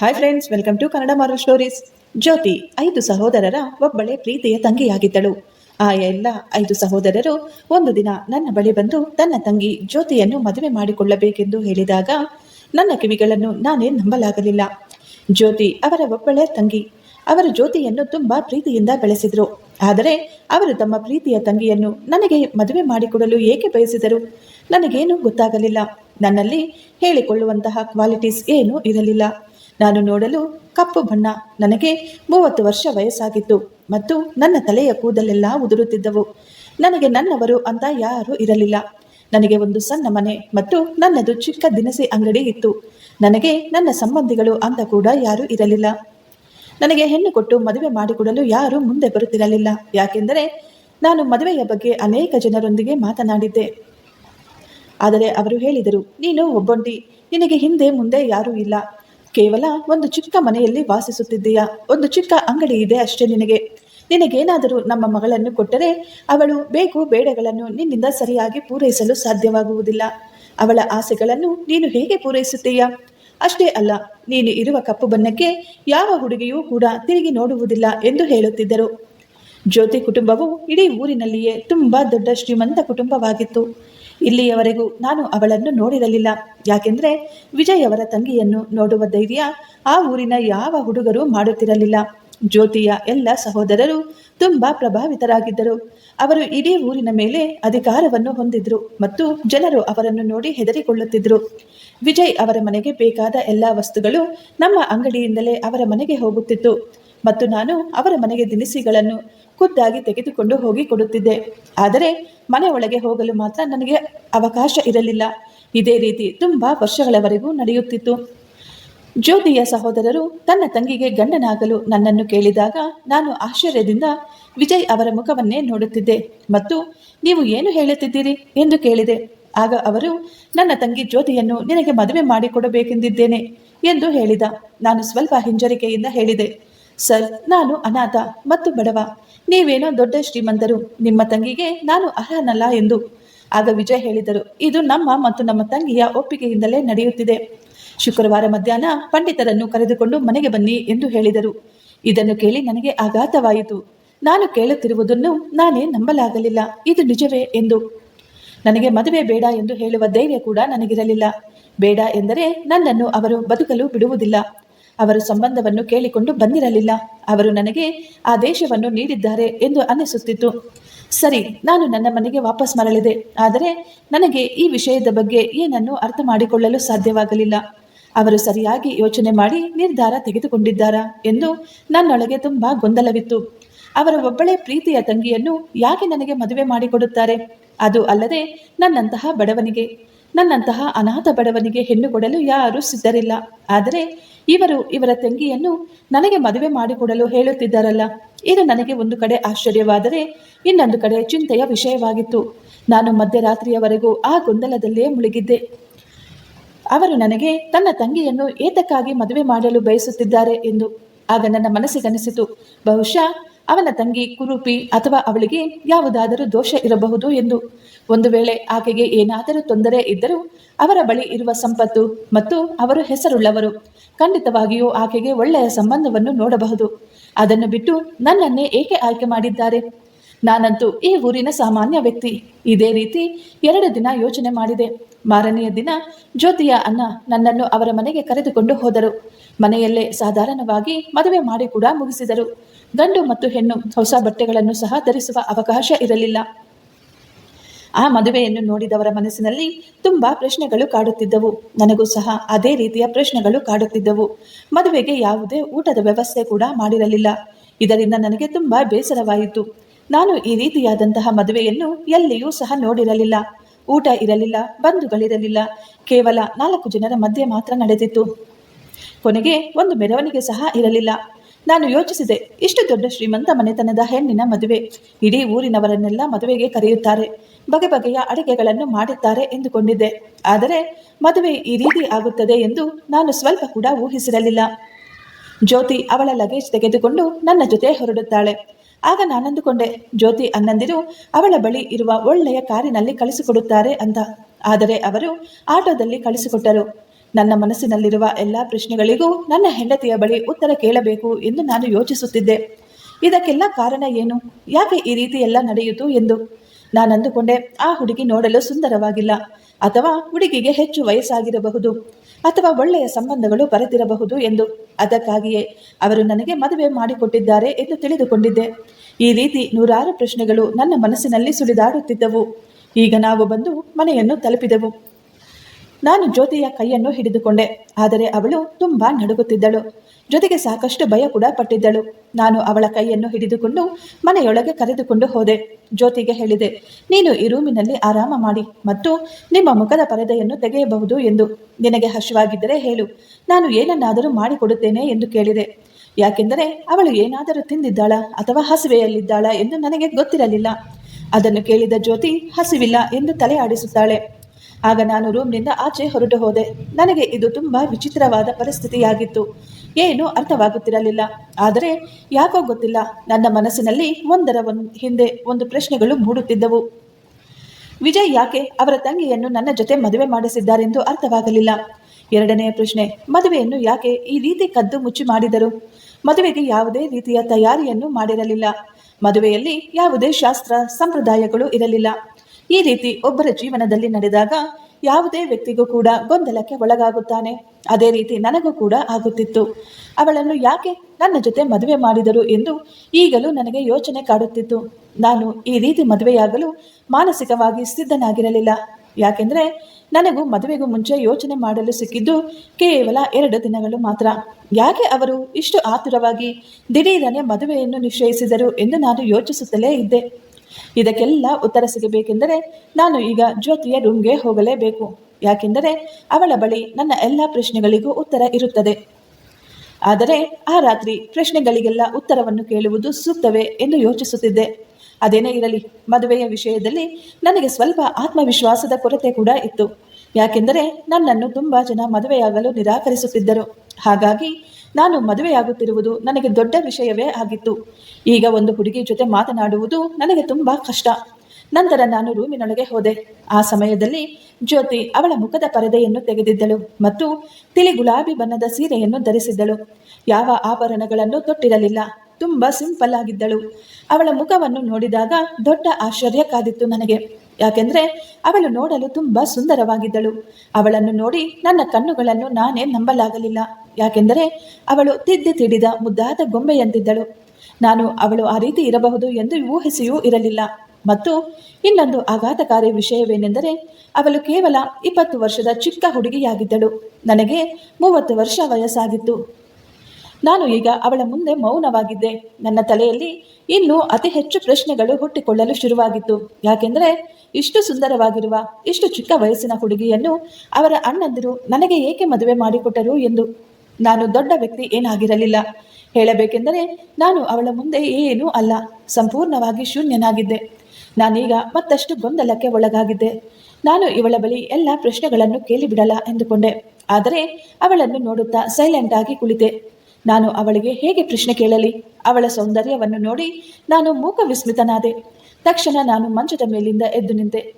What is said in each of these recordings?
Hi friends welcome to Kannada moral stories Jyoti, ಐದು ಸಹೋದರರ ಒಬ್ಬಳೆ ಪ್ರೀತಿಯ ತಂಗಿಯಾಗಿದ್ದಳು. ಆ ಎಲ್ಲ ಐದು ಸಹೋದರರು ಒಂದು ದಿನ ನನ್ನ ಬಳಿ ಬಂದು ತನ್ನ ತಂಗಿ ಜ್ಯೋತಿಯನ್ನು ಮದುವೆ ಮಾಡಿಕೊಳ್ಳಬೇಕೆಂದು ಹೇಳಿದಾಗ, ನನ್ನ ಕಿವಿಗಳನ್ನು ನಾನೇ ನಂಬಲಾಗಲಿಲ್ಲ. ಜ್ಯೋತಿ ಅವರ ಒಬ್ಬಳೆ ತಂಗಿ. ಅವರು ಜ್ಯೋತಿಯನ್ನು ತುಂಬಾ ಪ್ರೀತಿಯಿಂದ ಬೆಳೆಸಿದ್ರು. ಆದರೆ ಅವರು ತಮ್ಮ ಪ್ರೀತಿಯ ತಂಗಿಯನ್ನು ನನಗೆ ಮದುವೆ ಮಾಡಿಕೊಡಲು ಏಕೆ ಬಯಸಿದರು? ನನಗೇನೂ ಗೊತ್ತಾಗಲಿಲ್ಲ. ನನ್ನಲ್ಲಿ ಹೇಳಿಕೊಳ್ಳುವಂತಹ ಕ್ವಾಲಿಟೀಸ್ ಏನೂ ಇರಲಿಲ್ಲ. ನಾನು ನೋಡಲು ಕಪ್ಪು ಬಣ್ಣ. ನನಗೆ ಮೂವತ್ತು ವರ್ಷ ವಯಸ್ಸಾಗಿತ್ತು ಮತ್ತು ನನ್ನ ತಲೆಯ ಕೂದಲೆಲ್ಲ ಉದುರುತ್ತಿದ್ದವು. ನನಗೆ ನನ್ನವರು ಅಂತ ಯಾರೂ ಇರಲಿಲ್ಲ. ನನಗೆ ಒಂದು ಸಣ್ಣ ಮನೆ ಮತ್ತು ನನ್ನದು ಚಿಕ್ಕ ದಿನಸಿ ಅಂಗಡಿ ಇತ್ತು. ನನಗೆ ನನ್ನ ಸಂಬಂಧಿಗಳು ಅಂತ ಕೂಡ ಯಾರೂ ಇರಲಿಲ್ಲ. ನನಗೆ ಹೆಣ್ಣು ಕೊಟ್ಟು ಮದುವೆ ಮಾಡಿಕೊಡಲು ಯಾರೂ ಮುಂದೆ ಬರುತ್ತಿರಲಿಲ್ಲ. ಯಾಕೆಂದರೆ ನಾನು ಮದುವೆಯ ಬಗ್ಗೆ ಅನೇಕ ಜನರೊಂದಿಗೆ ಮಾತನಾಡಿದ್ದೆ. ಆದರೆ ಅವರು ಹೇಳಿದರು, ನೀನು ಒಬ್ಬೊಂಟಿ. ನಿನಗೆ ಹಿಂದೆ ಮುಂದೆ ಯಾರೂ ಇಲ್ಲ. ಕೇವಲ ಒಂದು ಚಿಕ್ಕ ಮನೆಯಲ್ಲಿ ವಾಸಿಸುತ್ತಿದ್ದೀಯಾ? ಒಂದು ಚಿಕ್ಕ ಅಂಗಡಿ ಇದೆ ಅಷ್ಟೇ ನಿನಗೆ. ನಿನಗೇನಾದರೂ ನಮ್ಮ ಮಗಳನ್ನು ಕೊಟ್ಟರೆ ಅವಳು ಬೇಕು ಬೇಡಗಳನ್ನು ನಿನ್ನಿಂದ ಸರಿಯಾಗಿ ಪೂರೈಸಲು ಸಾಧ್ಯವಾಗುವುದಿಲ್ಲ. ಅವಳ ಆಸೆಗಳನ್ನು ನೀನು ಹೇಗೆ ಪೂರೈಸುತ್ತೀಯಾ? ಅಷ್ಟೇ ಅಲ್ಲ, ನೀನು ಇರುವ ಕಪ್ಪು ಬಣ್ಣಕ್ಕೆ ಯಾವ ಹುಡುಗಿಯೂ ಕೂಡ ತಿರುಗಿ ನೋಡುವುದಿಲ್ಲ ಎಂದು ಹೇಳುತ್ತಿದ್ದರು. ಜ್ಯೋತಿ ಕುಟುಂಬವು ಇಡೀ ಊರಿನಲ್ಲಿಯೇ ತುಂಬಾ ದೊಡ್ಡ ಶ್ರೀಮಂತ ಕುಟುಂಬವಾಗಿತ್ತು. ಇಲ್ಲಿಯವರೆಗೂ ನಾನು ಅವಳನ್ನು ನೋಡಿರಲಿಲ್ಲ. ಯಾಕೆಂದರೆ ವಿಜಯ್ ಅವರ ತಂಗಿಯನ್ನು ನೋಡುವ ಧೈರ್ಯ ಆ ಊರಿನ ಯಾವ ಹುಡುಗರು ಮಾಡುತ್ತಿರಲಿಲ್ಲ. ಜ್ಯೋತಿಯ ಎಲ್ಲ ಸಹೋದರರು ತುಂಬಾ ಪ್ರಭಾವಿತರಾಗಿದ್ದರು. ಅವರು ಇಡೀ ಊರಿನ ಮೇಲೆ ಅಧಿಕಾರವನ್ನು ಹೊಂದಿದ್ರು ಮತ್ತು ಜನರು ಅವರನ್ನು ನೋಡಿ ಹೆದರಿಕೊಳ್ಳುತ್ತಿದ್ದರು ವಿಜಯ್ ಅವರ ಮನೆಗೆ ಬೇಕಾದ ಎಲ್ಲ ವಸ್ತುಗಳು ನಮ್ಮ ಅಂಗಡಿಯಿಂದಲೇ ಅವರ ಮನೆಗೆ ಹೋಗುತ್ತಿತ್ತು. ಮತ್ತು ನಾನು ಅವರ ಮನೆಗೆ ದಿನಸಿಗಳನ್ನು ಖುದ್ದಾಗಿ ತೆಗೆದುಕೊಂಡು ಹೋಗಿ ಕೊಡುತ್ತಿದ್ದೆ. ಆದರೆ ಮನೆ ಒಳಗೆ ಹೋಗಲು ಮಾತ್ರ ನನಗೆ ಅವಕಾಶ ಇರಲಿಲ್ಲ. ಇದೇ ರೀತಿ ತುಂಬಾ ವರ್ಷಗಳವರೆಗೂ ನಡೆಯುತ್ತಿತ್ತು. ಜ್ಯೋತಿಯ ಸಹೋದರರು ತನ್ನ ತಂಗಿಗೆ ಗಂಡನಾಗಲು ನನ್ನನ್ನು ಕೇಳಿದಾಗ ನಾನು ಆಶ್ಚರ್ಯದಿಂದ ವಿಜಯ್ ಅವರ ಮುಖವನ್ನೇ ನೋಡುತ್ತಿದ್ದೆ. ಮತ್ತು ನೀವು ಏನು ಹೇಳುತ್ತಿದ್ದೀರಿ? ಎಂದು ಕೇಳಿದೆ. ಆಗ ಅವರು, ನನ್ನ ತಂಗಿ ಜ್ಯೋತಿಯನ್ನು ನಿನಗೆ ಮದುವೆ ಮಾಡಿಕೊಡಬೇಕೆಂದಿದ್ದೇನೆ ಎಂದು ಹೇಳಿದ. ನಾನು ಸ್ವಲ್ಪ ಹಿಂಜರಿಕೆಯಿಂದ ಹೇಳಿದೆ. ಸರ್, ನಾನು ಅನಾಥ ಮತ್ತು ಬಡವ. ನೀವೇನೋ ದೊಡ್ಡ ಶ್ರೀಮಂತರು, ನಿಮ್ಮ ತಂಗಿಗೆ ನಾನು ಅರ್ಹನಲ್ಲ ಎಂದು. ಆಗ ವಿಜಯ್ ಹೇಳಿದರು, ಇದು ನಮ್ಮ ಮತ್ತು ನಮ್ಮ ತಂಗಿಯ ಒಪ್ಪಿಗೆಯಿಂದಲೇ ನಡೆಯುತ್ತಿದೆ. ಶುಕ್ರವಾರ ಮಧ್ಯಾಹ್ನ ಪಂಡಿತರನ್ನು ಕರೆದುಕೊಂಡು ಮನೆಗೆ ಬನ್ನಿ ಎಂದು ಹೇಳಿದರು. ಇದನ್ನು ಕೇಳಿ ನನಗೆ ಆಘಾತವಾಯಿತು. ನಾನು ಕೇಳುತ್ತಿರುವುದನ್ನು ನಾನೇ ನಂಬಲಾಗಲಿಲ್ಲ. ಇದು ನಿಜವೇ ಎಂದು. ನನಗೆ ಮದುವೆ ಬೇಡ ಎಂದು ಹೇಳುವ ಧೈರ್ಯ ಕೂಡ ನನಗಿರಲಿಲ್ಲ. ಬೇಡ ಎಂದರೆ ನನ್ನನ್ನು ಅವರು ಬದುಕಲು ಬಿಡುವುದಿಲ್ಲ. ಅವರು ಸಂಬಂಧವನ್ನು ಕೇಳಿಕೊಂಡು ಬಂದಿರಲಿಲ್ಲ. ಅವರು ನನಗೆ ಆ ದೇಶವನ್ನು ನೀಡಿದ್ದಾರೆ ಎಂದು ಅನ್ನಿಸುತ್ತಿತ್ತು. ಸರಿ, ನಾನು ನನ್ನ ಮನೆಗೆ ವಾಪಸ್ ಮರಳಿದೆ. ಆದರೆ ನನಗೆ ಈ ವಿಷಯದ ಬಗ್ಗೆ ಏನನ್ನು ಅರ್ಥ ಮಾಡಿಕೊಳ್ಳಲು ಸಾಧ್ಯವಾಗಲಿಲ್ಲ. ಅವರು ಸರಿಯಾಗಿ ಯೋಚನೆ ಮಾಡಿ ನಿರ್ಧಾರ ತೆಗೆದುಕೊಂಡಿದ್ದಾರಾ ಎಂದು ನನ್ನೊಳಗೆ ತುಂಬಾ ಗೊಂದಲವಿತ್ತು. ಅವರ ಒಬ್ಬಳೇ ಪ್ರೀತಿಯ ತಂಗಿಯನ್ನು ಯಾಕೆ ನನಗೆ ಮದುವೆ ಮಾಡಿಕೊಡುತ್ತಾರೆ? ಅದು ಅಲ್ಲದೆ ನನ್ನಂತಹ ಬಡವನಿಗೆ. ನನ್ನಂತಹ ಅನಾಥ ಬಡವನಿಗೆ ಹೆಣ್ಣು ಕೊಡಲು ಯಾರೂ ಸಿದ್ಧರಿಲ್ಲ. ಆದರೆ ಇವರು ಇವರ ತಂಗಿಯನ್ನು ನನಗೆ ಮದುವೆ ಮಾಡಿಕೊಡಲು ಹೇಳುತ್ತಿದ್ದಾರಲ್ಲ. ಇದು ನನಗೆ ಒಂದು ಕಡೆ ಆಶ್ಚರ್ಯವಾದರೆ ಇನ್ನೊಂದು ಕಡೆ ಚಿಂತೆಯ ವಿಷಯವಾಗಿತ್ತು. ನಾನು ಮಧ್ಯರಾತ್ರಿಯವರೆಗೂ ಆ ಗೊಂದಲದಲ್ಲೇ ಮುಳುಗಿದ್ದೆ. ಅವರು ನನಗೆ, ತನ್ನ ತಂಗಿಯನ್ನು ಏತಕ್ಕಾಗಿ ಮದುವೆ ಮಾಡಲು ಬಯಸುತ್ತಿದ್ದಾರೆ? ಎಂದು. ಆಗ ನನ್ನ ಮನಸ್ಸಿಗನಿಸಿತು, ಬಹುಶಃ ಅವನ ತಂಗಿ ಕುರೂಪಿ ಅಥವಾ ಅವಳಿಗೆ ಯಾವುದಾದರೂ ದೋಷ ಇರಬಹುದು ಎಂದು. ಒಂದು ವೇಳೆ ಆಕೆಗೆ ಏನಾದರೂ ತೊಂದರೆ ಇದ್ದರೂ ಅವರ ಬಳಿ ಇರುವ ಸಂಪತ್ತು ಮತ್ತು ಅವರು ಹೆಸರುಳ್ಳವರು ಖಂಡಿತವಾಗಿಯೂ ಆಕೆಗೆ ಒಳ್ಳೆಯ ಸಂಬಂಧವನ್ನು ನೋಡಬಹುದು. ಅದನ್ನು ಬಿಟ್ಟು ನನ್ನನ್ನೇ ಏಕೆ ಆಯ್ಕೆ ಮಾಡಿದ್ದಾರೆ? ನಾನಂತೂ ಈ ಊರಿನ ಸಾಮಾನ್ಯ ವ್ಯಕ್ತಿ. ಇದೇ ರೀತಿ ಎರಡು ದಿನ ಯೋಚನೆ ಮಾಡಿದೆ. ಮಾರನೆಯ ದಿನ ಜ್ಯೋತಿಯ ಅಣ್ಣ ನನ್ನನ್ನು ಅವರ ಮನೆಗೆ ಕರೆದುಕೊಂಡು ಹೋದರು. ಮನೆಯಲ್ಲೇ ಸಾಧಾರಣವಾಗಿ ಮದುವೆ ಮಾಡಿ ಕೂಡ ಮುಗಿಸಿದರು. ಗಂಡು ಮತ್ತು ಹೆಣ್ಣು ಹೊಸ ಬಟ್ಟೆಗಳನ್ನು ಸಹ ಧರಿಸುವ ಅವಕಾಶ ಇರಲಿಲ್ಲ. ಆ ಮದುವೆಯನ್ನು ನೋಡಿದವರ ಮನಸ್ಸಿನಲ್ಲಿ ತುಂಬಾ ಪ್ರಶ್ನೆಗಳು ಕಾಡುತ್ತಿದ್ದವು. ನನಗೂ ಸಹ ಅದೇ ರೀತಿಯ ಪ್ರಶ್ನೆಗಳು ಕಾಡುತ್ತಿದ್ದವು. ಮದುವೆಗೆ ಯಾವುದೇ ಊಟದ ವ್ಯವಸ್ಥೆ ಕೂಡ ಮಾಡಿರಲಿಲ್ಲ. ಇದರಿಂದ ನನಗೆ ತುಂಬಾ ಬೇಸರವಾಯಿತು. ನಾನು ಈ ರೀತಿಯಾದಂತಹ ಮದುವೆಯನ್ನು ಎಲ್ಲಿಯೂ ಸಹ ನೋಡಿರಲಿಲ್ಲ. ಊಟ ಇರಲಿಲ್ಲ, ಬಂಧುಗಳಿರಲಿಲ್ಲ. ಕೇವಲ ನಾಲ್ಕು ಜನರ ಮಧ್ಯೆ ಮಾತ್ರ ನಡೆದಿತ್ತು. ಕೊನೆಗೆ ಒಂದು ಮೆರವಣಿಗೆ ಸಹ ಇರಲಿಲ್ಲ. ನಾನು ಯೋಚಿಸಿದೆ, ಇಷ್ಟು ದೊಡ್ಡ ಶ್ರೀಮಂತ ಮನೆತನದ ಹೆಣ್ಣಿನ ಮದುವೆ. ಇಡೀ ಊರಿನವರನ್ನೆಲ್ಲ ಮದುವೆಗೆ ಕರೆಯುತ್ತಾರೆ, ಬಗೆ ಬಗೆಯ ಅಡುಗೆಗಳನ್ನು ಮಾಡುತ್ತಾರೆ ಎಂದುಕೊಂಡಿದ್ದೆ. ಆದರೆ ಮದುವೆ ಈ ರೀತಿ ಆಗುತ್ತದೆ ಎಂದು ನಾನು ಸ್ವಲ್ಪ ಕೂಡ ಊಹಿಸಿರಲಿಲ್ಲ. ಜ್ಯೋತಿ ಅವಳ ಲಗೇಜ್ ತೆಗೆದುಕೊಂಡು ನನ್ನ ಜೊತೆ ಹೊರಡುತ್ತಾಳೆ. ಆಗ ನಾನಂದುಕೊಂಡೆ, ಜ್ಯೋತಿ ಅನ್ನಂದಿರು ಅವಳ ಬಳಿ ಇರುವ ಒಳ್ಳೆಯ ಕಾರಿನಲ್ಲಿ ಕಳಿಸಿಕೊಡುತ್ತಾರೆ ಅಂತ. ಆದರೆ ಅವರು ಆಟೋದಲ್ಲಿ ಕಳಿಸಿಕೊಟ್ಟರು. ನನ್ನ ಮನಸ್ಸಿನಲ್ಲಿರುವ ಎಲ್ಲ ಪ್ರಶ್ನೆಗಳಿಗೂ ನನ್ನ ಹೆಂಡತಿಯ ಬಳಿ ಉತ್ತರ ಕೇಳಬೇಕು ಎಂದು ನಾನು ಯೋಚಿಸುತ್ತಿದ್ದೆ. ಇದಕ್ಕೆಲ್ಲ ಕಾರಣ ಏನು? ಯಾಕೆ ಈ ರೀತಿ ಎಲ್ಲ ನಡೆಯಿತು ಎಂದು? ನಾನು ಅಂದುಕೊಂಡೆ, ಆ ಹುಡುಗಿ ನೋಡಲು ಸುಂದರವಾಗಿಲ್ಲ. ಅಥವಾ ಹುಡುಗಿಗೆ ಹೆಚ್ಚು ವಯಸ್ಸಾಗಿರಬಹುದು. ಅಥವಾ ಒಳ್ಳೆಯ ಸಂಬಂಧಗಳು ಬರೆದಿರಬಹುದು ಎಂದು. ಅದಕ್ಕಾಗಿಯೇ ಅವರು ನನಗೆ ಮದುವೆ ಮಾಡಿಕೊಟ್ಟಿದ್ದಾರೆ ಎಂದು ತಿಳಿದುಕೊಂಡಿದ್ದೆ. ಈ ರೀತಿ ನೂರಾರು ಪ್ರಶ್ನೆಗಳು ನನ್ನ ಮನಸ್ಸಿನಲ್ಲಿ ಸುಳಿದಾಡುತ್ತಿದ್ದವು. ಈಗ ನಾವು ಬಂದು ಮನೆಯನ್ನು ತಲುಪಿದೆವು. ನಾನು ಜ್ಯೋತಿಯ ಕೈಯನ್ನು ಹಿಡಿದುಕೊಂಡೆ. ಆದರೆ ಅವಳು ತುಂಬಾ ನಡುಗುತ್ತಿದ್ದಳು. ಜೊತೆಗೆ ಸಾಕಷ್ಟು ಭಯ ಕೂಡ ಪಟ್ಟಿದ್ದಳು. ನಾನು ಅವಳ ಕೈಯನ್ನು ಹಿಡಿದುಕೊಂಡು ಮನೆಯೊಳಗೆ ಕರೆದುಕೊಂಡು ಹೋದೆ. ಜ್ಯೋತಿಗೆ ಹೇಳಿದೆ, ನೀನು ಈ ರೂಮಿನಲ್ಲಿ ಆರಾಮ ಮಾಡಿ ಮತ್ತು ನಿಮ್ಮ ಮುಖದ ಪರದೆಯನ್ನು ತೆಗೆಯಬಹುದು ಎಂದು. ನಿನಗೆ ಹಸಿವಾಗಿದ್ದರೆ ಹೇಳು. ನಾನು ಏನನ್ನಾದರೂ ಮಾಡಿಕೊಡುತ್ತೇನೆ ಎಂದು ಕೇಳಿದೆ. ಯಾಕೆಂದರೆ ಅವಳು ಏನಾದರೂ ತಿಂದಿದ್ದಾಳ ಅಥವಾ ಹಸಿವೆಯಲ್ಲಿದ್ದಾಳ ಎಂದು ನನಗೆ ಗೊತ್ತಿರಲಿಲ್ಲ. ಅದನ್ನು ಕೇಳಿದ ಜ್ಯೋತಿ, ಹಸಿವಿಲ್ಲ ಎಂದು ತಲೆ ಆಡಿಸುತ್ತಾಳೆ ಆಗ ನಾನು ರೂಮ್ನಿಂದ ಆಚೆ ಹೊರಟು ಹೋದೆ. ನನಗೆ ಇದು ತುಂಬಾ ವಿಚಿತ್ರವಾದ ಪರಿಸ್ಥಿತಿಯಾಗಿತ್ತು. ಏನು ಅರ್ಥವಾಗುತ್ತಿರಲಿಲ್ಲ. ಆದರೆ ಯಾಕೋ ಗೊತ್ತಿಲ್ಲ. ನನ್ನ ಮನಸ್ಸಿನಲ್ಲಿ ಒಂದರ ಒಂದು ಹಿಂದೆ ಒಂದು ಪ್ರಶ್ನೆಗಳು ಮೂಡುತ್ತಿದ್ದವು. ವಿಜಯ್ ಯಾಕೆ ಅವರ ತಂಗಿಯನ್ನು ನನ್ನ ಜೊತೆ ಮದುವೆ ಮಾಡಿಸಿದ್ದಾರೆಂದು ಅರ್ಥವಾಗಲಿಲ್ಲ. ಎರಡನೆಯ ಪ್ರಶ್ನೆ, ಮದುವೆಯನ್ನು ಯಾಕೆ ಈ ರೀತಿ ಕದ್ದು ಮುಚ್ಚಿ ಮಾಡಿದರು? ಮದುವೆಗೆ ಯಾವುದೇ ರೀತಿಯ ತಯಾರಿಯನ್ನು ಮಾಡಿರಲಿಲ್ಲ. ಮದುವೆಯಲ್ಲಿ ಯಾವುದೇ ಶಾಸ್ತ್ರ, ಸಂಪ್ರದಾಯಗಳು ಇರಲಿಲ್ಲ. ಈ ರೀತಿ ಒಬ್ಬರ ಜೀವನದಲ್ಲಿ ನಡೆದಾಗ ಯಾವುದೇ ವ್ಯಕ್ತಿಗೂ ಕೂಡ ಗೊಂದಲಕ್ಕೆ ಒಳಗಾಗುತ್ತಾನೆ. ಅದೇ ರೀತಿ ನನಗೂ ಕೂಡ ಆಗುತ್ತಿತ್ತು. ಅವಳನ್ನು ಯಾಕೆ ನನ್ನ ಜೊತೆ ಮದುವೆ ಮಾಡಿದರು ಎಂದು ಈಗಲೂ ನನಗೆ ಯೋಚನೆ ಕಾಡುತ್ತಿತ್ತು. ನಾನು ಈ ರೀತಿ ಮದುವೆಯಾಗಲು ಮಾನಸಿಕವಾಗಿ ಸಿದ್ಧನಾಗಿರಲಿಲ್ಲ. ಯಾಕೆಂದರೆ ನನಗೂ ಮದುವೆಗೂ ಮುಂಚೆ ಯೋಚನೆ ಮಾಡಲು ಸಿಕ್ಕಿದ್ದು ಕೇವಲ ಎರಡು ದಿನಗಳು ಮಾತ್ರ. ಯಾಕೆ ಅವರು ಇಷ್ಟು ಆತುರವಾಗಿ ದಿಢೀರನೆ ಮದುವೆಯನ್ನು ನಿಶ್ಚಯಿಸಿದರು ಎಂದು ನಾನು ಯೋಚಿಸುತ್ತಲೇ ಇದ್ದೆ. ಇದಕ್ಕೆಲ್ಲ ಉತ್ತರ ಸಿಗಬೇಕೆಂದರೆ ನಾನು ಈಗ ಜ್ಯೋತಿಯ ರೂಮ್ಗೆ ಹೋಗಲೇಬೇಕು. ಯಾಕೆಂದರೆ ಅವಳ ಬಳಿ ನನ್ನ ಎಲ್ಲ ಪ್ರಶ್ನೆಗಳಿಗೂ ಉತ್ತರ ಇರುತ್ತದೆ. ಆದರೆ ಆ ರಾತ್ರಿ ಪ್ರಶ್ನೆಗಳಿಗೆಲ್ಲ ಉತ್ತರವನ್ನು ಕೇಳುವುದು ಸೂಕ್ತವೇ ಎಂದು ಯೋಚಿಸುತ್ತಿದ್ದೆ. ಅದೇನೇ ಇರಲಿ, ಮದುವೆಯ ವಿಷಯದಲ್ಲಿ ನನಗೆ ಸ್ವಲ್ಪ ಆತ್ಮವಿಶ್ವಾಸದ ಕೊರತೆ ಕೂಡ ಇತ್ತು. ಯಾಕೆಂದರೆ ನನ್ನನ್ನು ತುಂಬ ಜನ ಮದುವೆಯಾಗಲು ನಿರಾಕರಿಸುತ್ತಿದ್ದರು. ಹಾಗಾಗಿ ನಾನು ಮದುವೆಯಾಗುತ್ತಿರುವುದು ನನಗೆ ದೊಡ್ಡ ವಿಷಯವೇ ಆಗಿತ್ತು. ಈಗ ಒಂದು ಹುಡುಗಿ ಜೊತೆ ಮಾತನಾಡುವುದು ನನಗೆ ತುಂಬ ಕಷ್ಟ. ನಂತರ ನಾನು ರೂಮಿನೊಳಗೆ ಹೋದೆ. ಆ ಸಮಯದಲ್ಲಿ ಜ್ಯೋತಿ ಅವಳ ಮುಖದ ಪರದೆಯನ್ನು ತೆಗೆದಿದ್ದಳು ಮತ್ತು ತಿಳಿ ಗುಲಾಬಿ ಬಣ್ಣದ ಸೀರೆಯನ್ನು ಧರಿಸಿದ್ದಳು. ಯಾವ ಆಭರಣಗಳನ್ನು ತೊಟ್ಟಿರಲಿಲ್ಲ. ತುಂಬ ಸಿಂಪಲ್ ಆಗಿದ್ದಳು. ಅವಳ ಮುಖವನ್ನು ನೋಡಿದಾಗ ದೊಡ್ಡ ಆಶ್ಚರ್ಯ ಕಾದಿತ್ತು ನನಗೆ. ಯಾಕೆಂದ್ರೆ ಅವಳು ನೋಡಲು ತುಂಬಾ ಸುಂದರವಾಗಿದ್ದಳು. ಅವಳನ್ನು ನೋಡಿ ನನ್ನ ಕಣ್ಣುಗಳನ್ನು ನಾನೇ ನಂಬಲಾಗಲಿಲ್ಲ. ಯಾಕೆಂದರೆ ಅವಳು ತಿದ್ದಿ ತಿಡಿದ ಮುದ್ದಾದ ಗೊಂಬೆಯಂತಿದ್ದಳು. ನಾನು ಅವಳು ಆ ರೀತಿ ಇರಬಹುದು ಎಂದು ಊಹಿಸಿಯೂ ಇರಲಿಲ್ಲ. ಮತ್ತು ಇನ್ನೊಂದು ಆಘಾತಕಾರಿ ವಿಷಯವೇನೆಂದರೆ ಅವಳು ಕೇವಲ ಇಪ್ಪತ್ತು ವರ್ಷದ ಚಿಕ್ಕ ಹುಡುಗಿಯಾಗಿದ್ದಳು. ನನಗೆ ಮೂವತ್ತು ವರ್ಷ ವಯಸ್ಸಾಗಿತ್ತು. ನಾನು ಈಗ ಅವಳ ಮುಂದೆ ಮೌನವಾಗಿದ್ದೆ. ನನ್ನ ತಲೆಯಲ್ಲಿ ಇನ್ನೂ ಅತಿ ಹೆಚ್ಚು ಪ್ರಶ್ನೆಗಳು ಹುಟ್ಟಿಕೊಳ್ಳಲು ಶುರುವಾಗಿತ್ತು. ಯಾಕೆಂದರೆ ಇಷ್ಟು ಸುಂದರವಾಗಿರುವ, ಇಷ್ಟು ಚಿಕ್ಕ ವಯಸ್ಸಿನ ಹುಡುಗಿಯನ್ನು ಅವರ ಅಣ್ಣಂದಿರು ನನಗೆ ಏಕೆ ಮದುವೆ ಮಾಡಿಕೊಟ್ಟರು ಎಂದು ನಾನು ದೊಡ್ಡ ವ್ಯಕ್ತಿ ಏನಾಗಿರಲಿಲ್ಲ. ಹೇಳಬೇಕೆಂದರೆ ನಾನು ಅವಳ ಮುಂದೆ ಏನೂ ಅಲ್ಲ. ಸಂಪೂರ್ಣವಾಗಿ ಶೂನ್ಯನಾಗಿದ್ದೆ. ನಾನೀಗ ಮತ್ತಷ್ಟು ಗೊಂದಲಕ್ಕೆ ಒಳಗಾಗಿದ್ದೆ. ನಾನು ಇವಳ ಬಳಿ ಎಲ್ಲ ಪ್ರಶ್ನೆಗಳನ್ನು ಕೇಳಿಬಿಡಲ್ಲ ಎಂದುಕೊಂಡೆ. ಆದರೆ ಅವಳನ್ನು ನೋಡುತ್ತಾ ಸೈಲೆಂಟ್ ಆಗಿ ಕುಳಿತೆ. ನಾನು ಅವಳಿಗೆ ಹೇಗೆ ಪ್ರಶ್ನೆ ಕೇಳಲಿ? ಅವಳ ಸೌಂದರ್ಯವನ್ನು ನೋಡಿ ನಾನು ಮೂಕ ವಿಸ್ಮಿತನಾದೆ ತಕ್ಷಣ ನಾನು ಮಂಚದ ಮೇಲಿಂದ ಎದ್ದು ನಿಂತೆ.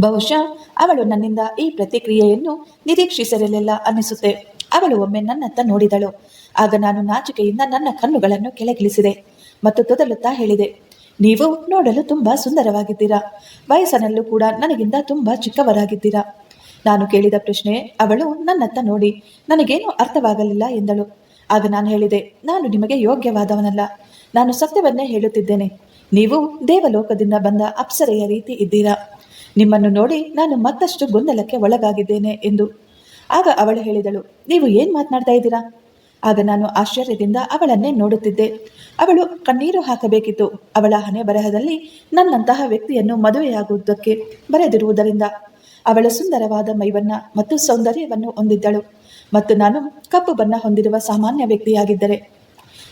ಬಹುಶಃ ಅವಳು ನನ್ನಿಂದ ಈ ಪ್ರತಿಕ್ರಿಯೆಯನ್ನು ನಿರೀಕ್ಷಿಸಿರಲಿಲ್ಲ ಅನ್ನಿಸುತ್ತೆ. ಅವಳು ಒಮ್ಮೆ ನನ್ನತ್ತ ನೋಡಿದಳು. ಆಗ ನಾನು ನಾಚಿಕೆಯಿಂದ ನನ್ನ ಕಣ್ಣುಗಳನ್ನು ಕೆಳಗಿಳಿಸಿದೆ ಮತ್ತು ತೊದಲುತ್ತಾ ಹೇಳಿದೆ, ನೀವು ನೋಡಲು ತುಂಬಾ ಸುಂದರವಾಗಿದ್ದೀರಾ. ವಯಸ್ಸಿನಲ್ಲೂ ಕೂಡ ನನಗಿಂತ ತುಂಬಾ ಚಿಕ್ಕವರಾಗಿದ್ದೀರಾ. ನಾನು ಕೇಳಿದ ಪ್ರಶ್ನೆ ಅವಳು ನನ್ನತ್ತ ನೋಡಿ, ನನಗೇನು ಅರ್ಥವಾಗಲಿಲ್ಲ ಎಂದಳು. ಆಗ ನಾನು ಹೇಳಿದೆ, ನಾನು ನಿಮಗೆ ಯೋಗ್ಯವಾದವನಲ್ಲ. ನಾನು ಸತ್ಯವನ್ನೇ ಹೇಳುತ್ತಿದ್ದೇನೆ. ನೀವು ದೇವಲೋಕದಿಂದ ಬಂದ ಅಪ್ಸರೆಯ ರೀತಿ ಇದ್ದೀರಾ. ನಿಮ್ಮನ್ನು ನೋಡಿ ನಾನು ಮತ್ತಷ್ಟು ಗೊಂದಲಕ್ಕೆ ಒಳಗಾಗಿದ್ದೇನೆ ಎಂದು ಆಗ ಅವಳು ಹೇಳಿದಳು, ನೀವು ಏನು ಮಾತನಾಡ್ತಾ ಇದ್ದೀರಾ? ಆಗ ನಾನು ಆಶ್ಚರ್ಯದಿಂದ ಅವಳನ್ನೇ ನೋಡುತ್ತಿದ್ದೆ. ಅವಳು ಕಣ್ಣೀರು ಹಾಕಬೇಕಿತ್ತು. ಅವಳ ಹಣೆ ಬರಹದಲ್ಲಿ ನನ್ನಂತಹ ವ್ಯಕ್ತಿಯನ್ನು ಮದುವೆಯಾಗುವುದಕ್ಕೆ ಬರೆದಿರುವುದರಿಂದ ಅವಳ ಸುಂದರವಾದ ಮೈವನ್ನ ಮತ್ತು ಸೌಂದರ್ಯವನ್ನು ಹೊಂದಿದ್ದಳು ಮತ್ತು ನಾನು ಕಪ್ಪು ಬಣ್ಣ ಹೊಂದಿರುವ ಸಾಮಾನ್ಯ ವ್ಯಕ್ತಿಯಾಗಿದ್ದರೆ.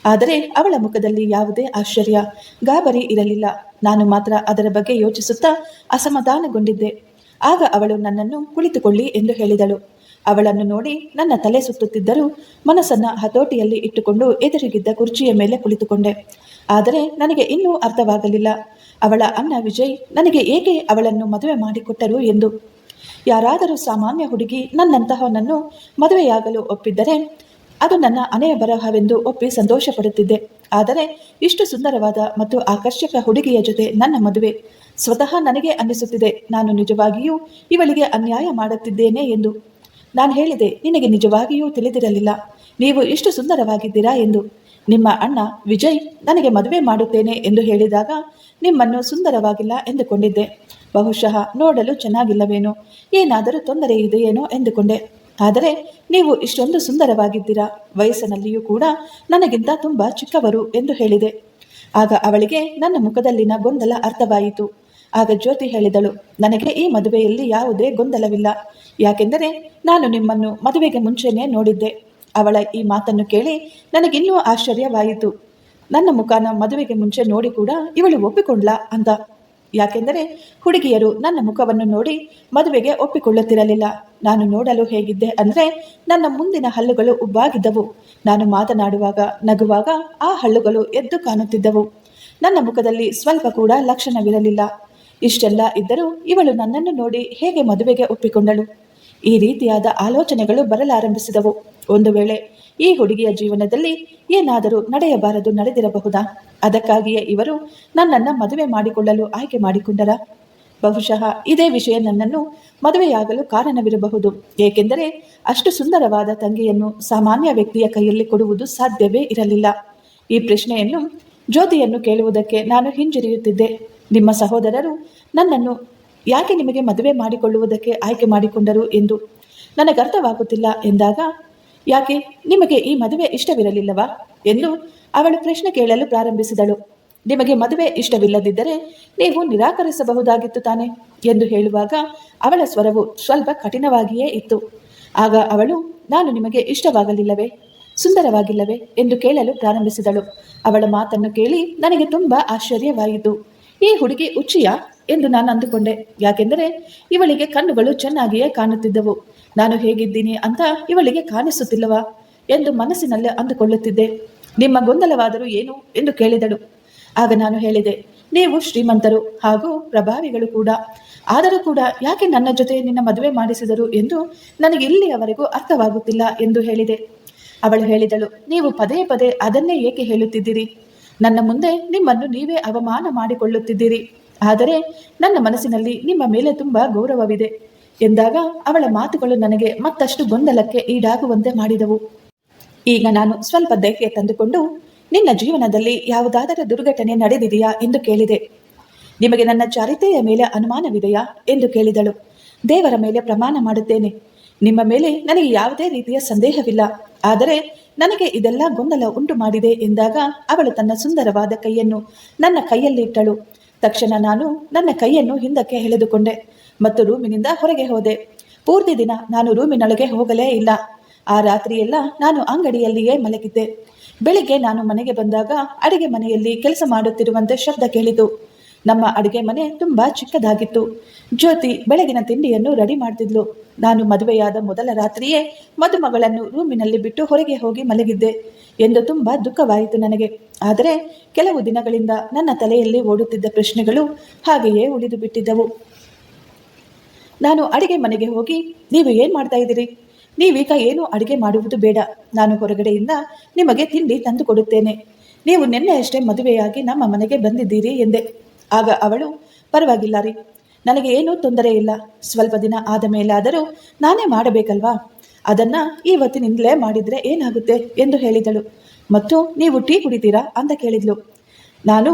ಆದರೆ ಅವಳ ಮುಖದಲ್ಲಿ ಯಾವುದೇ ಆಶ್ಚರ್ಯ, ಗಾಬರಿ ಇರಲಿಲ್ಲ. ನಾನು ಮಾತ್ರ ಅದರ ಬಗ್ಗೆ ಯೋಚಿಸುತ್ತಾ ಅಸಮಾಧಾನಗೊಂಡಿದ್ದೆ. ಆಗ ಅವಳು ನನ್ನನ್ನು ಕುಳಿತುಕೊಳ್ಳಿ ಎಂದು ಹೇಳಿದಳು. ಅವಳನ್ನು ನೋಡಿ ನನ್ನ ತಲೆ ಸುತ್ತುತ್ತಿದ್ದರೂ ಮನಸ್ಸನ್ನು ಹತೋಟಿಯಲ್ಲಿ ಇಟ್ಟುಕೊಂಡು ಎದುರಿಗಿದ್ದ ಕುರ್ಚಿಯ ಮೇಲೆ ಕುಳಿತುಕೊಂಡೆ. ಆದರೆ ನನಗೆ ಇನ್ನೂ ಅರ್ಥವಾಗಲಿಲ್ಲ. ಅವಳ ಅಣ್ಣ ವಿಜಯ್ ನನಗೆ ಏಕೆ ಅವಳನ್ನು ಮದುವೆ ಮಾಡಿಕೊಟ್ಟರು ಎಂದು. ಯಾರಾದರೂ ಸಾಮಾನ್ಯ ಹುಡುಗಿ ನನ್ನಂತಹವನನ್ನು ಮದುವೆಯಾಗಲು ಒಪ್ಪಿದ್ದರೆ ಅದು ನನ್ನ ಅನೆಯ ಬರಹವೆಂದು ಒಪ್ಪಿ ಸಂತೋಷ ಪಡುತ್ತಿದ್ದೆ ಆದರೆ ಇಷ್ಟು ಸುಂದರವಾದ ಮತ್ತು ಆಕರ್ಷಕ ಹುಡುಗಿಯ ಜೊತೆ ನನ್ನ ಮದುವೆ ಸ್ವತಃ ನನಗೆ ಅನ್ನಿಸುತ್ತಿದೆ. ನಾನು ನಿಜವಾಗಿಯೂ ಇವಳಿಗೆ ಅನ್ಯಾಯ ಮಾಡುತ್ತಿದ್ದೇನೆ ಎಂದು. ನಾನು ಹೇಳಿದೆ, ನಿನಗೆ ನಿಜವಾಗಿಯೂ ತಿಳಿದಿರಲಿಲ್ಲ. ನೀವು ಇಷ್ಟು ಸುಂದರವಾಗಿದ್ದೀರಾ ಎಂದು. ನಿಮ್ಮ ಅಣ್ಣ, ವಿಜಯ್, ನನಗೆ ಮದುವೆ ಮಾಡುತ್ತೇನೆ ಎಂದು ಹೇಳಿದಾಗ ನಿಮ್ಮನ್ನು ಸುಂದರವಾಗಿಲ್ಲ ಎಂದುಕೊಂಡಿದ್ದೆ. ಬಹುಶಃ ನೋಡಲು ಚೆನ್ನಾಗಿಲ್ಲವೇನೋ, ಏನಾದರೂ ತೊಂದರೆ ಇದೆಯೇನೋ ಎಂದುಕೊಂಡೆ. ಆದರೆ ನೀವು ಇಷ್ಟೊಂದು ಸುಂದರವಾಗಿದ್ದೀರಾ, ವಯಸ್ಸಿನಲ್ಲಿಯೂ ಕೂಡ ನನಗಿಂತ ತುಂಬ ಚಿಕ್ಕವರು ಎಂದು ಹೇಳಿದೆ. ಆಗ ಅವಳಿಗೆ ನನ್ನ ಮುಖದಲ್ಲಿನ ಗೊಂದಲ ಅರ್ಥವಾಯಿತು. ಆಗ ಜ್ಯೋತಿ ಹೇಳಿದಳು, ನನಗೆ ಈ ಮದುವೆಯಲ್ಲಿ ಯಾವುದೇ ಗೊಂದಲವಿಲ್ಲ. ಯಾಕೆಂದರೆ ನಾನು ನಿಮ್ಮನ್ನು ಮದುವೆಗೆ ಮುಂಚೆನೇ ನೋಡಿದ್ದೆ. ಅವಳ ಈ ಮಾತನ್ನು ಕೇಳಿ ನನಗಿನ್ನೂ ಆಶ್ಚರ್ಯವಾಯಿತು. ನನ್ನ ಮುಖಾನ ಮದುವೆಗೆ ಮುಂಚೆ ನೋಡಿ ಕೂಡ ಇವಳು ಒಪ್ಪಿಕೊಂಡ್ಲಾ ಅಂತ ಯಾಕೆಂದರೆ ಹುಡುಗಿಯರು ನನ್ನ ಮುಖವನ್ನು ನೋಡಿ ಮದುವೆಗೆ ಒಪ್ಪಿಕೊಳ್ಳುತ್ತಿರಲಿಲ್ಲ. ನಾನು ನೋಡಲು ಹೇಗಿದ್ದೆ ಅಂದರೆ ನನ್ನ ಮುಂದಿನ ಹಲ್ಲುಗಳು ಉಬ್ಬಾಗಿದ್ದವು. ನಾನು ಮಾತನಾಡುವಾಗ, ನಗುವಾಗ ಆ ಹಲ್ಲುಗಳು ಎದ್ದು ಕಾಣುತ್ತಿದ್ದವು. ನನ್ನ ಮುಖದಲ್ಲಿ ಸ್ವಲ್ಪ ಕೂಡ ಲಕ್ಷಣವಿರಲಿಲ್ಲ. ಇಷ್ಟೆಲ್ಲ ಇದ್ದರೂ ಇವಳು ನನ್ನನ್ನು ನೋಡಿ ಹೇಗೆ ಮದುವೆಗೆ ಒಪ್ಪಿಕೊಂಡಳು. ಈ ರೀತಿಯಾದ ಆಲೋಚನೆಗಳು ಬರಲಾರಂಭಿಸಿದವು. ಒಂದು ವೇಳೆ ಈ ಹುಡುಗಿಯ ಜೀವನದಲ್ಲಿ ಏನಾದರೂ ನಡೆಯಬಾರದು ನಡೆದಿರಬಹುದಾ? ಅದಕ್ಕಾಗಿಯೇ ಇವರು ನನ್ನನ್ನು ಮದುವೆ ಮಾಡಿಕೊಳ್ಳಲು ಆಯ್ಕೆ ಮಾಡಿಕೊಂಡರ. ಬಹುಶಃ ಇದೇ ವಿಷಯ ನನ್ನನ್ನು ಮದುವೆಯಾಗಲು ಕಾರಣವಿರಬಹುದು. ಏಕೆಂದರೆ ಅಷ್ಟು ಸುಂದರವಾದ ತಂಗಿಯನ್ನು ಸಾಮಾನ್ಯ ವ್ಯಕ್ತಿಯ ಕೈಯಲ್ಲಿ ಕೊಡುವುದು ಸಾಧ್ಯವೇ ಇರಲಿಲ್ಲ. ಈ ಪ್ರಶ್ನೆಯನ್ನು ಜ್ಯೋತಿಯನ್ನು ಕೇಳುವುದಕ್ಕೆ ನಾನು ಹಿಂಜರಿಯುತ್ತಿದ್ದೆ. ನಿಮ್ಮ ಸಹೋದರರು ನನ್ನನ್ನು ಯಾಕೆ ನಿಮಗೆ ಮದುವೆ ಮಾಡಿಕೊಳ್ಳುವುದಕ್ಕೆ ಆಯ್ಕೆ ಮಾಡಿಕೊಂಡರು ಎಂದು ನನಗೆ ಅರ್ಥವಾಗುತ್ತಿಲ್ಲ ಎಂದಾಗ, ಯಾಕೆ ನಿಮಗೆ ಈ ಮದುವೆ ಇಷ್ಟವಿರಲಿಲ್ಲವಾ ಎಂದು ಅವಳು ಪ್ರಶ್ನೆ ಕೇಳಲು ಪ್ರಾರಂಭಿಸಿದಳು. ನಿಮಗೆ ಮದುವೆ ಇಷ್ಟವಿಲ್ಲದಿದ್ದರೆ ನೀವು ನಿರಾಕರಿಸಬಹುದಾಗಿತ್ತು ತಾನೆ ಎಂದು ಹೇಳುವಾಗ ಅವಳ ಸ್ವರವು ಸ್ವಲ್ಪ ಕಠಿಣವಾಗಿಯೇ ಇತ್ತು. ಆಗ ಅವಳು, ನಾನು ನಿಮಗೆ ಇಷ್ಟವಾಗಲಿಲ್ಲವೇ, ಸುಂದರವಾಗಿಲ್ಲವೇ ಎಂದು ಕೇಳಲು ಪ್ರಾರಂಭಿಸಿದಳು. ಅವಳ ಮಾತನ್ನು ಕೇಳಿ ನನಗೆ ತುಂಬ ಆಶ್ಚರ್ಯವಾಯಿತು. ಈ ಹುಡುಗಿ ಉಚ್ಚಿಯ ಎಂದು ನಾನು ಅಂದುಕೊಂಡೆ. ಯಾಕೆಂದರೆ ಇವಳಿಗೆ ಕಣ್ಣುಗಳು ಚೆನ್ನಾಗಿಯೇ ಕಾಣುತ್ತಿದ್ದವು. ನಾನು ಹೇಗಿದ್ದೀನಿ ಅಂತ ಇವಳಿಗೆ ಕಾಣಿಸುತ್ತಿಲ್ಲವಾ ಎಂದು ಮನಸ್ಸಿನಲ್ಲಿ ಅಂದುಕೊಳ್ಳುತ್ತಿದ್ದೆ. ನಿಮ್ಮ ಗೊಂದಲವಾದರೂ ಏನು ಎಂದು ಕೇಳಿದಳು. ಆಗ ನಾನು ಹೇಳಿದೆ, ನೀವು ಶ್ರೀಮಂತರು ಹಾಗೂ ಪ್ರಭಾವಿಗಳು ಕೂಡ. ಆದರೂ ಕೂಡ ಯಾಕೆ ನನ್ನ ಜೊತೆ ನಿನ್ನ ಮದುವೆ ಮಾಡಿಸಿದರು ಎಂದು ನನಗೆ ಇಲ್ಲಿಯವರೆಗೂ ಅರ್ಥವಾಗುತ್ತಿಲ್ಲ ಎಂದು ಹೇಳಿದೆ. ಅವಳು ಹೇಳಿದಳು, ನೀವು ಪದೇ ಪದೇ ಅದನ್ನೇ ಏಕೆ ಹೇಳುತ್ತಿದ್ದೀರಿ? ನನ್ನ ಮುಂದೆ ನಿಮ್ಮನ್ನು ನೀವೇ ಅವಮಾನ ಮಾಡಿಕೊಳ್ಳುತ್ತಿದ್ದೀರಿ. ಆದರೆ ನನ್ನ ಮನಸ್ಸಿನಲ್ಲಿ ನಿಮ್ಮ ಮೇಲೆ ತುಂಬ ಗೌರವವಿದೆ. ಎಂದಾಗ ಅವಳ ಮಾತುಗಳು ನನಗೆ ಮತ್ತಷ್ಟು ಗೊಂದಲಕ್ಕೆ ಈಡಾಗುವಂತೆ ಮಾಡಿದವು. ಈಗ ನಾನು ಸ್ವಲ್ಪ ಧೈರ್ಯ ತಂದುಕೊಂಡು ನಿನ್ನ ಜೀವನದಲ್ಲಿ ಯಾವುದಾದರೂ ದುರ್ಘಟನೆ ನಡೆದಿದೆಯಾ ಎಂದು ಕೇಳಿದೆ. ನಿಮಗೆ ನನ್ನ ಚಾರಿತೆಯ ಮೇಲೆ ಅನುಮಾನವಿದೆಯಾ ಎಂದು ಕೇಳಿದಳು. ದೇವರ ಮೇಲೆ ಪ್ರಮಾಣ ಮಾಡುತ್ತೇನೆ. ನಿಮ್ಮ ಮೇಲೆ ನನಗೆ ಯಾವುದೇ ರೀತಿಯ ಸಂದೇಹವಿಲ್ಲ. ಆದರೆ ನನಗೆ ಇದೆಲ್ಲ ಗೊಂದಲ ಉಂಟು ಮಾಡಿದೆ ಎಂದಾಗ ಅವಳು ತನ್ನ ಸುಂದರವಾದ ಕೈಯನ್ನು ನನ್ನ ಕೈಯಲ್ಲಿಟ್ಟಳು ತಕ್ಷಣ ನಾನು ನನ್ನ ಕೈಯನ್ನು ಹಿಂದಕ್ಕೆ ಎಳೆದುಕೊಂಡೆ ಮತ್ತು ರೂಮಿನಿಂದ ಹೊರಗೆ ಹೋದೆ. ಪೂರ್ತಿ ದಿನ ನಾನು ರೂಮಿನೊಳಗೆ ಹೋಗಲೇ ಇಲ್ಲ. ಆ ರಾತ್ರಿಯೆಲ್ಲ ನಾನು ಅಂಗಡಿಯಲ್ಲಿಯೇ ಮಲಗಿದ್ದೆ. ಬೆಳಿಗ್ಗೆ ನಾನು ಮನೆಗೆ ಬಂದಾಗ ಅಡಿಗೆ ಮನೆಯಲ್ಲಿ ಕೆಲಸ ಮಾಡುತ್ತಿರುವಂತೆ ಶಬ್ದ ಕೇಳಿತು. ನಮ್ಮ ಅಡುಗೆ ಮನೆ ತುಂಬ ಚಿಕ್ಕದಾಗಿತ್ತು. ಜ್ಯೋತಿ ಬೆಳಗಿನ ತಿಂಡಿಯನ್ನು ರೆಡಿ ಮಾಡ್ತಿದ್ಲು. ನಾನು ಮದುವೆಯಾದ ಮೊದಲ ರಾತ್ರಿಯೇ ಮದುಮಗಳನ್ನು ರೂಮಿನಲ್ಲಿ ಬಿಟ್ಟು ಹೊರಗೆ ಹೋಗಿ ಮಲಗಿದ್ದೆ ಎಂದು ತುಂಬ ದುಃಖವಾಯಿತು ನನಗೆ. ಆದರೆ ಕೆಲವು ದಿನಗಳಿಂದ ನನ್ನ ತಲೆಯಲ್ಲಿ ಓಡುತ್ತಿದ್ದ ಪ್ರಶ್ನೆಗಳು ಹಾಗೆಯೇ ಉಳಿದು ಬಿಟ್ಟಿದ್ದವು. ನಾನು ಅಡಿಗೆ ಮನೆಗೆ ಹೋಗಿ, ನೀವು ಏನು ಮಾಡ್ತಾ ಇದ್ದೀರಿ? ನೀವೀಗ ಏನು ಅಡುಗೆ ಮಾಡುವುದು ಬೇಡ. ನಾನು ಹೊರಗಡೆಯಿಂದ ನಿಮಗೆ ತಿಂಡಿ ತಂದು ಕೊಡುತ್ತೇನೆ. ನೀವು ನಿನ್ನೆಯಷ್ಟೇ ಮದುವೆಯಾಗಿ ನಮ್ಮ ಮನೆಗೆ ಬಂದಿದ್ದೀರಿ ಎಂದೆ. ಆಗ ಅವಳು, ಪರವಾಗಿಲ್ಲ ರೀ, ನನಗೆ ಏನೂ ತೊಂದರೆ ಇಲ್ಲ. ಸ್ವಲ್ಪ ದಿನ ಆದ ಮೇಲಾದರೂ ನಾನೇ ಮಾಡಬೇಕಲ್ವಾ? ಅದನ್ನ ಇವತ್ತಿನಿಂದಲೇ ಮಾಡಿದರೆ ಏನಾಗುತ್ತೆ ಎಂದು ಹೇಳಿದಳು. ಮತ್ತು ನೀವು ಟೀ ಕುಡಿತೀರಾ ಅಂತ ಕೇಳಿದ್ಲು. ನಾನು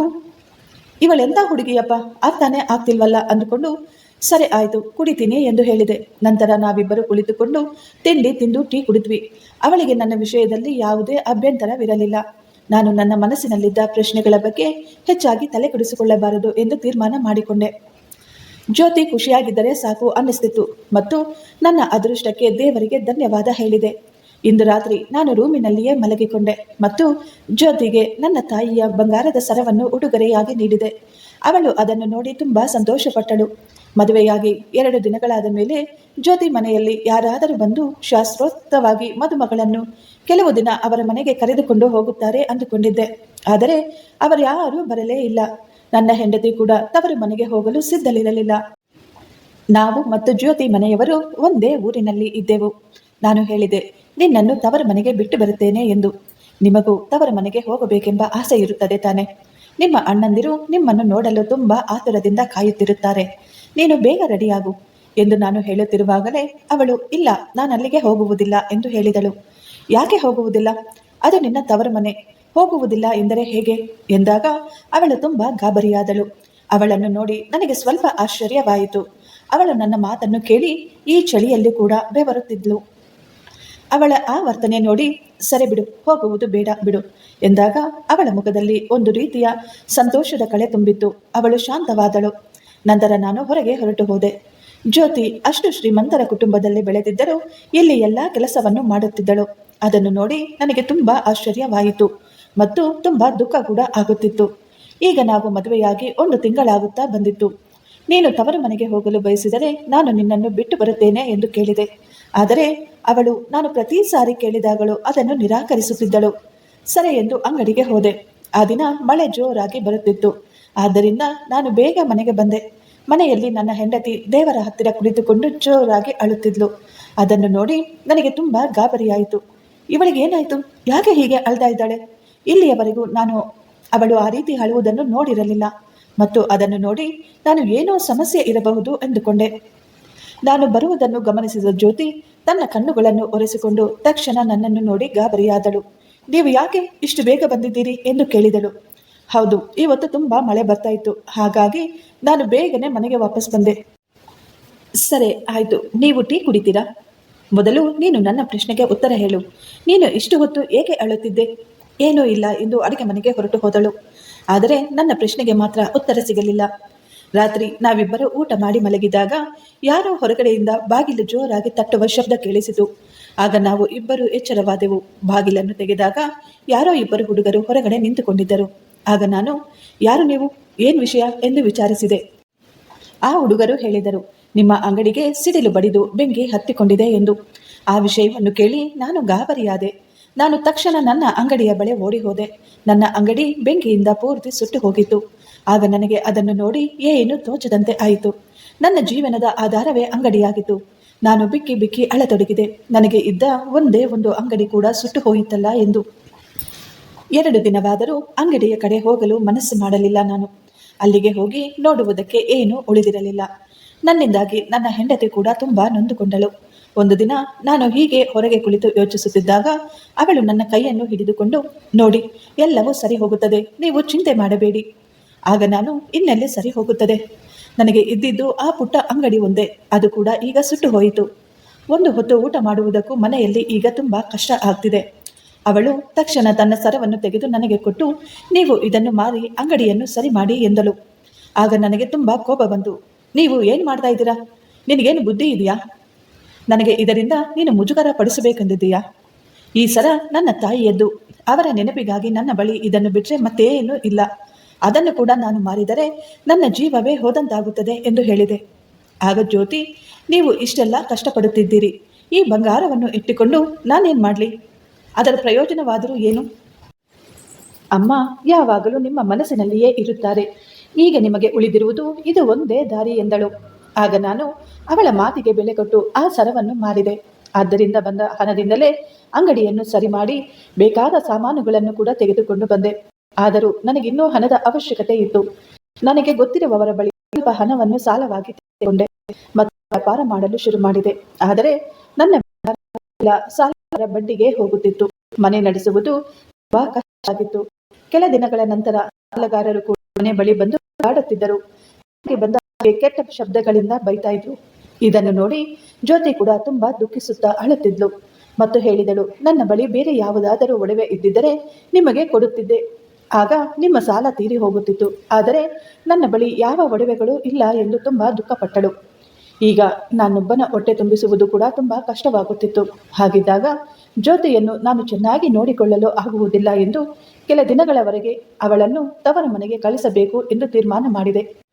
ಇವಳೆಂಥ ಹುಡುಗಿಯಪ್ಪ? ಅರ್ಥನೇ ಆಗ್ತಿಲ್ವಲ್ಲ? ಅಂದುಕೊಂಡು, ಸರಿ ಆಯಿತು, ಕುಡಿತೀನಿ ಎಂದು ಹೇಳಿದೆ. ನಂತರ ನಾವಿಬ್ಬರು ಕುಳಿತುಕೊಂಡು ತಿಂಡಿ ತಿಂದು ಟೀ ಕುಡಿದ್ವಿ. ಅವಳಿಗೆ ನನ್ನ ವಿಷಯದಲ್ಲಿ ಯಾವುದೇ ಅಭ್ಯಂತರವಿರಲಿಲ್ಲ. ನಾನು ನನ್ನ ಮನಸ್ಸಿನಲ್ಲಿದ್ದ ಪ್ರಶ್ನೆಗಳ ಬಗ್ಗೆ ಹೆಚ್ಚಾಗಿ ತಲೆಕೆಡಿಸಿಕೊಳ್ಳಬಾರದು ಎಂದು ತೀರ್ಮಾನ ಮಾಡಿಕೊಂಡೆ. ಜ್ಯೋತಿ ಖುಷಿಯಾಗಿದ್ದರೆ ಸಾಕು ಅನ್ನಿಸ್ತಿತ್ತು ಮತ್ತು ನನ್ನ ಅದೃಷ್ಟಕ್ಕೆ ದೇವರಿಗೆ ಧನ್ಯವಾದ ಹೇಳಿದೆ. ಇಂದು ರಾತ್ರಿ ನಾನು ರೂಮಿನಲ್ಲಿಯೇ ಮಲಗಿಕೊಂಡೆ ಮತ್ತು ಜ್ಯೋತಿಗೆ ನನ್ನ ತಾಯಿಯ ಬಂಗಾರದ ಸರವನ್ನು ಉಡುಗೊರೆಯಾಗಿ ನೀಡಿದೆ. ಅವಳು ಅದನ್ನು ನೋಡಿ ತುಂಬ ಸಂತೋಷಪಟ್ಟಳು. ಮದುವೆಯಾಗಿ ಎರಡು ದಿನಗಳಾದ ಮೇಲೆ ಜ್ಯೋತಿ ಮನೆಯಲ್ಲಿ ಯಾರಾದರೂ ಬಂದು ಶಾಸ್ತ್ರೋಕ್ತವಾಗಿ ಮದುಮಗಳನ್ನು ಕೆಲವು ದಿನ ಅವರ ಮನೆಗೆ ಕರೆದುಕೊಂಡು ಹೋಗುತ್ತಾರೆ ಅಂದುಕೊಂಡಿದ್ದೆ. ಆದರೆ ಅವರ್ಯಾರೂ ಬರಲೇ ಇಲ್ಲ. ನನ್ನ ಹೆಂಡತಿ ಕೂಡ ತವರು ಮನೆಗೆ ಹೋಗಲು ಸಿದ್ಧಲಿರಲಿಲ್ಲ. ನಾವು ಮತ್ತು ಜ್ಯೋತಿ ಮನೆಯವರು ಒಂದೇ ಊರಿನಲ್ಲಿ ಇದ್ದೆವು. ನಾನು ಹೇಳಿದೆ, ನಿನ್ನನ್ನು ತವರ ಮನೆಗೆ ಬಿಟ್ಟು ಬರುತ್ತೇನೆ ಎಂದು. ನಿಮಗೂ ತವರ ಮನೆಗೆ ಹೋಗಬೇಕೆಂಬ ಆಸೆ ಇರುತ್ತದೆ ತಾನೆ. ನಿಮ್ಮ ಅಣ್ಣಂದಿರು ನಿಮ್ಮನ್ನು ನೋಡಲು ತುಂಬ ಆತುರದಿಂದ ಕಾಯುತ್ತಿರುತ್ತಾರೆ. ನೀನು ಬೇಗ ರೆಡಿಯಾಗು ಎಂದು ನಾನು ಹೇಳುತ್ತಿರುವಾಗಲೇ ಅವಳು, ಇಲ್ಲ, ನಾನು ಅಲ್ಲಿಗೆ ಹೋಗುವುದಿಲ್ಲ ಎಂದು ಹೇಳಿದಳು. ಯಾಕೆ ಹೋಗುವುದಿಲ್ಲ? ಅದು ನಿನ್ನ ತವರ ಮನೆ. ಹೋಗುವುದಿಲ್ಲ ಎಂದರೆ ಹೇಗೆ? ಎಂದಾಗ ಅವಳು ತುಂಬ ಗಾಬರಿಯಾದಳು. ಅವಳನ್ನು ನೋಡಿ ನನಗೆ ಸ್ವಲ್ಪ ಆಶ್ಚರ್ಯವಾಯಿತು. ಅವಳು ನನ್ನ ಮಾತನ್ನು ಕೇಳಿ ಈ ಚಳಿಯಲ್ಲಿ ಕೂಡ ಬೆವರುತ್ತಿದ್ಲು. ಅವಳ ಆ ವರ್ತನೆ ನೋಡಿ, ಸರಿ ಬಿಡು, ಹೋಗುವುದು ಬೇಡ ಬಿಡು ಎಂದಾಗ ಅವಳ ಮುಖದಲ್ಲಿ ಒಂದು ರೀತಿಯ ಸಂತೋಷದ ಕಳೆ ತುಂಬಿತ್ತು. ಅವಳು ಶಾಂತವಾದಳು. ನಂತರ ನಾನು ಹೊರಗೆ ಹೊರಟು ಹೋದೆ. ಜ್ಯೋತಿ ಅಷ್ಟು ಶ್ರೀಮಂತರ ಕುಟುಂಬದಲ್ಲಿ ಬೆಳೆದಿದ್ದರೂ ಇಲ್ಲಿ ಎಲ್ಲ ಕೆಲಸವನ್ನು ಮಾಡುತ್ತಿದ್ದಳು. ಅದನ್ನು ನೋಡಿ ನನಗೆ ತುಂಬ ಆಶ್ಚರ್ಯವಾಯಿತು ಮತ್ತು ತುಂಬ ದುಃಖ ಕೂಡ ಆಗುತ್ತಿತ್ತು. ಈಗ ನಾವು ಮದುವೆಯಾಗಿ ಒಂದು ತಿಂಗಳಾಗುತ್ತಾ ಬಂದಿತ್ತು. ನೀನು ತವರು ಮನೆಗೆ ಹೋಗಲು ಬಯಸಿದರೆ ನಾನು ನಿನ್ನನ್ನು ಬಿಟ್ಟು ಬರುತ್ತೇನೆ ಎಂದು ಕೇಳಿದೆ. ಆದರೆ ಅವಳು, ನಾನು ಪ್ರತಿ ಸಾರಿ ಕೇಳಿದಾಗಲೂ ಅದನ್ನು ನಿರಾಕರಿಸುತ್ತಿದ್ದಳು. ಸರಿ ಎಂದು ಅಂಗಡಿಗೆ ಹೋದೆ. ಆ ದಿನ ಮಳೆ ಜೋರಾಗಿ ಬರುತ್ತಿತ್ತು. ಆದ್ದರಿಂದ ನಾನು ಬೇಗ ಮನೆಗೆ ಬಂದೆ. ಮನೆಯಲ್ಲಿ ನನ್ನ ಹೆಂಡತಿ ದೇವರ ಹತ್ತಿರ ಕುಳಿತುಕೊಂಡು ಜೋರಾಗಿ ಅಳುತ್ತಿದ್ಲು. ಅದನ್ನು ನೋಡಿ ನನಗೆ ತುಂಬ ಗಾಬರಿಯಾಯಿತು. ಇವಳಿಗೆ ಏನಾಯಿತು? ಯಾಕೆ ಹೀಗೆ ಅಳ್ತಾ ಇದ್ದಾಳೆ? ಇಲ್ಲಿಯವರೆಗೂ ನಾನು ಅವಳು ಆ ರೀತಿ ಅಳುವುದನ್ನು ನೋಡಿರಲಿಲ್ಲ. ಮತ್ತು ಅದನ್ನು ನೋಡಿ ನಾನು ಏನೋ ಸಮಸ್ಯೆ ಇರಬಹುದು ಎಂದುಕೊಂಡೆ. ನಾನು ಬರುವುದನ್ನು ಗಮನಿಸಿದ ಜ್ಯೋತಿ ತನ್ನ ಕಣ್ಣುಗಳನ್ನು ಒರೆಸಿಕೊಂಡು ತಕ್ಷಣ ನನ್ನನ್ನು ನೋಡಿ ಗಾಬರಿಯಾದಳು. ನೀವು ಯಾಕೆ ಇಷ್ಟು ಬೇಗ ಬಂದಿದ್ದೀರಿ ಎಂದು ಕೇಳಿದಳು. ಹೌದು, ಇವತ್ತು ತುಂಬಾ ಮಳೆ ಬರ್ತಾ ಇತ್ತು. ಹಾಗಾಗಿ ನಾನು ಬೇಗನೆ ಮನೆಗೆ ವಾಪಸ್ ಬಂದೆ. ಸರಿ, ಆಯ್ತು. ನೀವು ಟೀ ಕುಡಿತೀರಾ? ಮೊದಲು ನೀನು ನನ್ನ ಪ್ರಶ್ನೆಗೆ ಉತ್ತರ ಹೇಳು. ನೀನು ಇಷ್ಟು ಹೊತ್ತು ಏಕೆ ಅಳುತ್ತಿದ್ದೆ? ಏನೂ ಇಲ್ಲ ಎಂದು ಅಡುಗೆ ಮನೆಗೆ ಹೊರಟು ಹೋದಳು. ಆದರೆ ನನ್ನ ಪ್ರಶ್ನೆಗೆ ಮಾತ್ರ ಉತ್ತರ ಸಿಗಲಿಲ್ಲ. ರಾತ್ರಿ ನಾವಿಬ್ಬರು ಊಟ ಮಾಡಿ ಮಲಗಿದಾಗ ಯಾರೋ ಹೊರಗಡೆಯಿಂದ ಬಾಗಿಲು ಜೋರಾಗಿ ತಟ್ಟುವ ಶಬ್ದ ಕೇಳಿಸಿತು. ಆಗ ನಾವು ಇಬ್ಬರು ಎಚ್ಚರವಾದೆವು. ಬಾಗಿಲನ್ನು ತೆಗೆದಾಗ ಯಾರೋ ಇಬ್ಬರು ಹುಡುಗರು ಹೊರಗಡೆ ನಿಂತುಕೊಂಡಿದ್ದರು. ಆಗ ನಾನು, ಯಾರು ನೀವು? ಏನು ವಿಷಯ? ಎಂದು ವಿಚಾರಿಸಿದೆ. ಆ ಹುಡುಗರು ಹೇಳಿದರು, ನಿಮ್ಮ ಅಂಗಡಿಗೆ ಸಿಡಿಲು ಬಡಿದು ಬೆಂಕಿ ಹತ್ತಿಕೊಂಡಿದೆ ಎಂದು. ಆ ವಿಷಯವನ್ನು ಕೇಳಿ ನಾನು ಗಾಬರಿಯಾದೆ. ನಾನು ತಕ್ಷಣ ನನ್ನ ಅಂಗಡಿಯ ಬಳಿ ಓಡಿ ಹೋದೆ ನನ್ನ ಅಂಗಡಿ ಬೆಂಕಿಯಿಂದ ಪೂರ್ತಿ ಸುಟ್ಟು ಹೋಗಿತ್ತು. ಆಗ ನನಗೆ ಅದನ್ನು ನೋಡಿ ಏನು ತೋಚದಂತೆ ಆಯಿತು. ನನ್ನ ಜೀವನದ ಆಧಾರವೇ ಅಂಗಡಿಯಾಗಿತ್ತು. ನಾನು ಬಿಕ್ಕಿ ಬಿಕ್ಕಿ ಅಳತೊಡಗಿದೆ. ನನಗೆ ಇದ್ದ ಒಂದೇ ಒಂದು ಅಂಗಡಿ ಕೂಡ ಸುಟ್ಟು ಹೋಯಿತಲ್ಲ ಎಂದು. ಎರಡು ದಿನವಾದರೂ ಅಂಗಡಿಯ ಕಡೆ ಹೋಗಲು ಮನಸ್ಸು ಮಾಡಲಿಲ್ಲ ನಾನು. ಅಲ್ಲಿಗೆ ಹೋಗಿ ನೋಡುವುದಕ್ಕೆ ಏನೂ ಉಳಿದಿರಲಿಲ್ಲ. ನನ್ನಿಂದಾಗಿ ನನ್ನ ಹೆಂಡತಿ ಕೂಡ ತುಂಬಾ ನೊಂದುಕೊಂಡಳು. ಒಂದು ದಿನ ನಾನು ಹೀಗೆ ಹೊರಗೆ ಕುಳಿತು ಯೋಚಿಸುತ್ತಿದ್ದಾಗ ಅವಳು ನನ್ನ ಕೈಯನ್ನು ಹಿಡಿದುಕೊಂಡು, ನೋಡಿ, ಎಲ್ಲವೂ ಸರಿ ಹೋಗುತ್ತದೆ. ನೀವು ಚಿಂತೆ ಮಾಡಬೇಡಿ. ಆಗ ನಾನು, ಇನ್ನೆಲ್ಲೇ ಸರಿ ಹೋಗುತ್ತದೆ? ನನಗೆ ಇದ್ದಿದ್ದು ಆ ಪುಟ್ಟ ಅಂಗಡಿ ಒಂದೇ, ಅದು ಕೂಡ ಈಗ ಸುಟ್ಟು ಹೋಯಿತು. ಒಂದು ಹೊತ್ತು ಊಟ ಮಾಡುವುದಕ್ಕೂ ಮನೆಯಲ್ಲಿ ಈಗ ತುಂಬ ಕಷ್ಟ ಆಗ್ತಿದೆ. ಅವಳು ತಕ್ಷಣ ತನ್ನ ಸರವನ್ನು ತೆಗೆದು ನನಗೆ ಕೊಟ್ಟು, ನೀವು ಇದನ್ನು ಮಾರಿ ಅಂಗಡಿಯನ್ನು ಸರಿ ಮಾಡಿ ಎಂದಳು. ಆಗ ನನಗೆ ತುಂಬ ಕೋಪ ಬಂತು ನೀವು ಏನು ಮಾಡ್ತಾ ಇದ್ದೀರಾ? ನಿನಗೇನು ಬುದ್ಧಿ ಇದೆಯಾ? ನನಗೆ ಇದರಿಂದ ನೀನು ಮುಜುಗರ ಪಡಿಸಬೇಕೆಂದಿದ್ದೀಯಾ? ಈ ಸರ ನನ್ನ ತಾಯಿಯದ್ದು. ಅವರ ನೆನಪಿಗಾಗಿ ನನ್ನ ಬಳಿ ಇದನ್ನು ಬಿಟ್ಟರೆ ಮತ್ತೇನೂ ಇಲ್ಲ. ಅದನ್ನು ಕೂಡ ನಾನು ಮಾರಿದರೆ ನನ್ನ ಜೀವವೇ ಹೋದಂತಾಗುತ್ತದೆ ಎಂದು ಹೇಳಿದೆ. ಆಗ ಜ್ಯೋತಿ, ನೀವು ಇಷ್ಟೆಲ್ಲ ಕಷ್ಟಪಡುತ್ತಿದ್ದೀರಿ. ಈ ಬಂಗಾರವನ್ನು ಇಟ್ಟುಕೊಂಡು ನಾನೇನು ಮಾಡಲಿ? ಅದರ ಪ್ರಯೋಜನವಾದರೂ ಏನು? ಅಮ್ಮ, ಯಾವಾಗಲೂ ನಿಮ್ಮ ಮನಸ್ಸಿನಲ್ಲಿಯೇ ಇರುತ್ತಾರೆ. ಈಗ ನಿಮಗೆ ಉಳಿದಿರುವುದು ಇದು ಒಂದೇ ದಾರಿ ಎಂದಳು. ಆಗ ನಾನು ಅವಳ ಮಾತಿಗೆ ಬೆಲೆ ಕೊಟ್ಟು ಆ ಸರವನ್ನು ಮಾರಿದೆ. ಆದ್ದರಿಂದ ಬಂದ ಹಣದಿಂದಲೇ ಅಂಗಡಿಯನ್ನು ಸರಿ ಮಾಡಿ ಬೇಕಾದ ಸಾಮಾನುಗಳನ್ನು ಕೂಡ ತೆಗೆದುಕೊಂಡು ಬಂದೆ. ಆದರೂ ನನಗಿನ್ನೂ ಹಣದ ಅವಶ್ಯಕತೆ ಇತ್ತು ನನಗೆ ಗೊತ್ತಿರುವವರ ಬಳಿ ಸ್ವಲ್ಪ ಹಣವನ್ನು ಸಾಲವಾಗಿ ತೆಗೆದುಕೊಂಡೆ ಮತ್ತು ವ್ಯಾಪಾರ ಮಾಡಲು ಶುರು ಮಾಡಿದೆ. ಆದರೆ ನನ್ನ ಸಾಲ ಬಡ್ಡಿಗೆ ಹೋಗುತ್ತಿತ್ತು. ಮನೆ ನಡೆಸುವುದು ತುಂಬಾ ಕಷ್ಟ ಕೆಲ ದಿನಗಳ ನಂತರ ಸಾಲಗಾರರು ಕೂಡ ಮನೆ ಬಳಿ ಬಂದು ಆಡುತ್ತಿದ್ದರು ಬಂದ ಕೆಟ್ಟ ಶಬ್ದಗಳಿಂದ ಬೈತಾ ಇದ್ರು. ಇದನ್ನು ನೋಡಿ ಜ್ಯೋತಿ ಕೂಡ ತುಂಬಾ ದುಃಖಿಸುತ್ತಾ ಅಳುತ್ತಿದ್ಲು ಮತ್ತು ಹೇಳಿದಳು, ನನ್ನ ಬಳಿ ಬೇರೆ ಯಾವುದಾದರೂ ಒಡವೆ ಇದ್ದಿದ್ದರೆ ನಿಮಗೆ ಕೊಡುತ್ತಿದ್ದೆ. ಆಗ ನಿಮ್ಮ ಸಾಲ ತೀರಿ ಹೋಗುತ್ತಿತ್ತು. ಆದರೆ ನನ್ನ ಬಳಿ ಯಾವ ಒಡವೆಗಳು ಇಲ್ಲ ಎಂದು ತುಂಬ ದುಃಖಪಟ್ಟಳು. ಈಗ ನಾನೊಬ್ಬನ ಹೊಟ್ಟೆ ತುಂಬಿಸುವುದು ಕೂಡ ತುಂಬಾ ಕಷ್ಟವಾಗುತ್ತಿತ್ತು. ಹಾಗಿದ್ದಾಗ ಜ್ಯೋತಿಯನ್ನು ನಾನು ಚೆನ್ನಾಗಿ ನೋಡಿಕೊಳ್ಳಲು ಆಗುವುದಿಲ್ಲ ಎಂದು ಕೆಲ ದಿನಗಳವರೆಗೆ ಅವಳನ್ನು ತವರ ಮನೆಗೆ ಕಳಿಸಬೇಕು ಎಂದು ತೀರ್ಮಾನ ಮಾಡಿದೆ.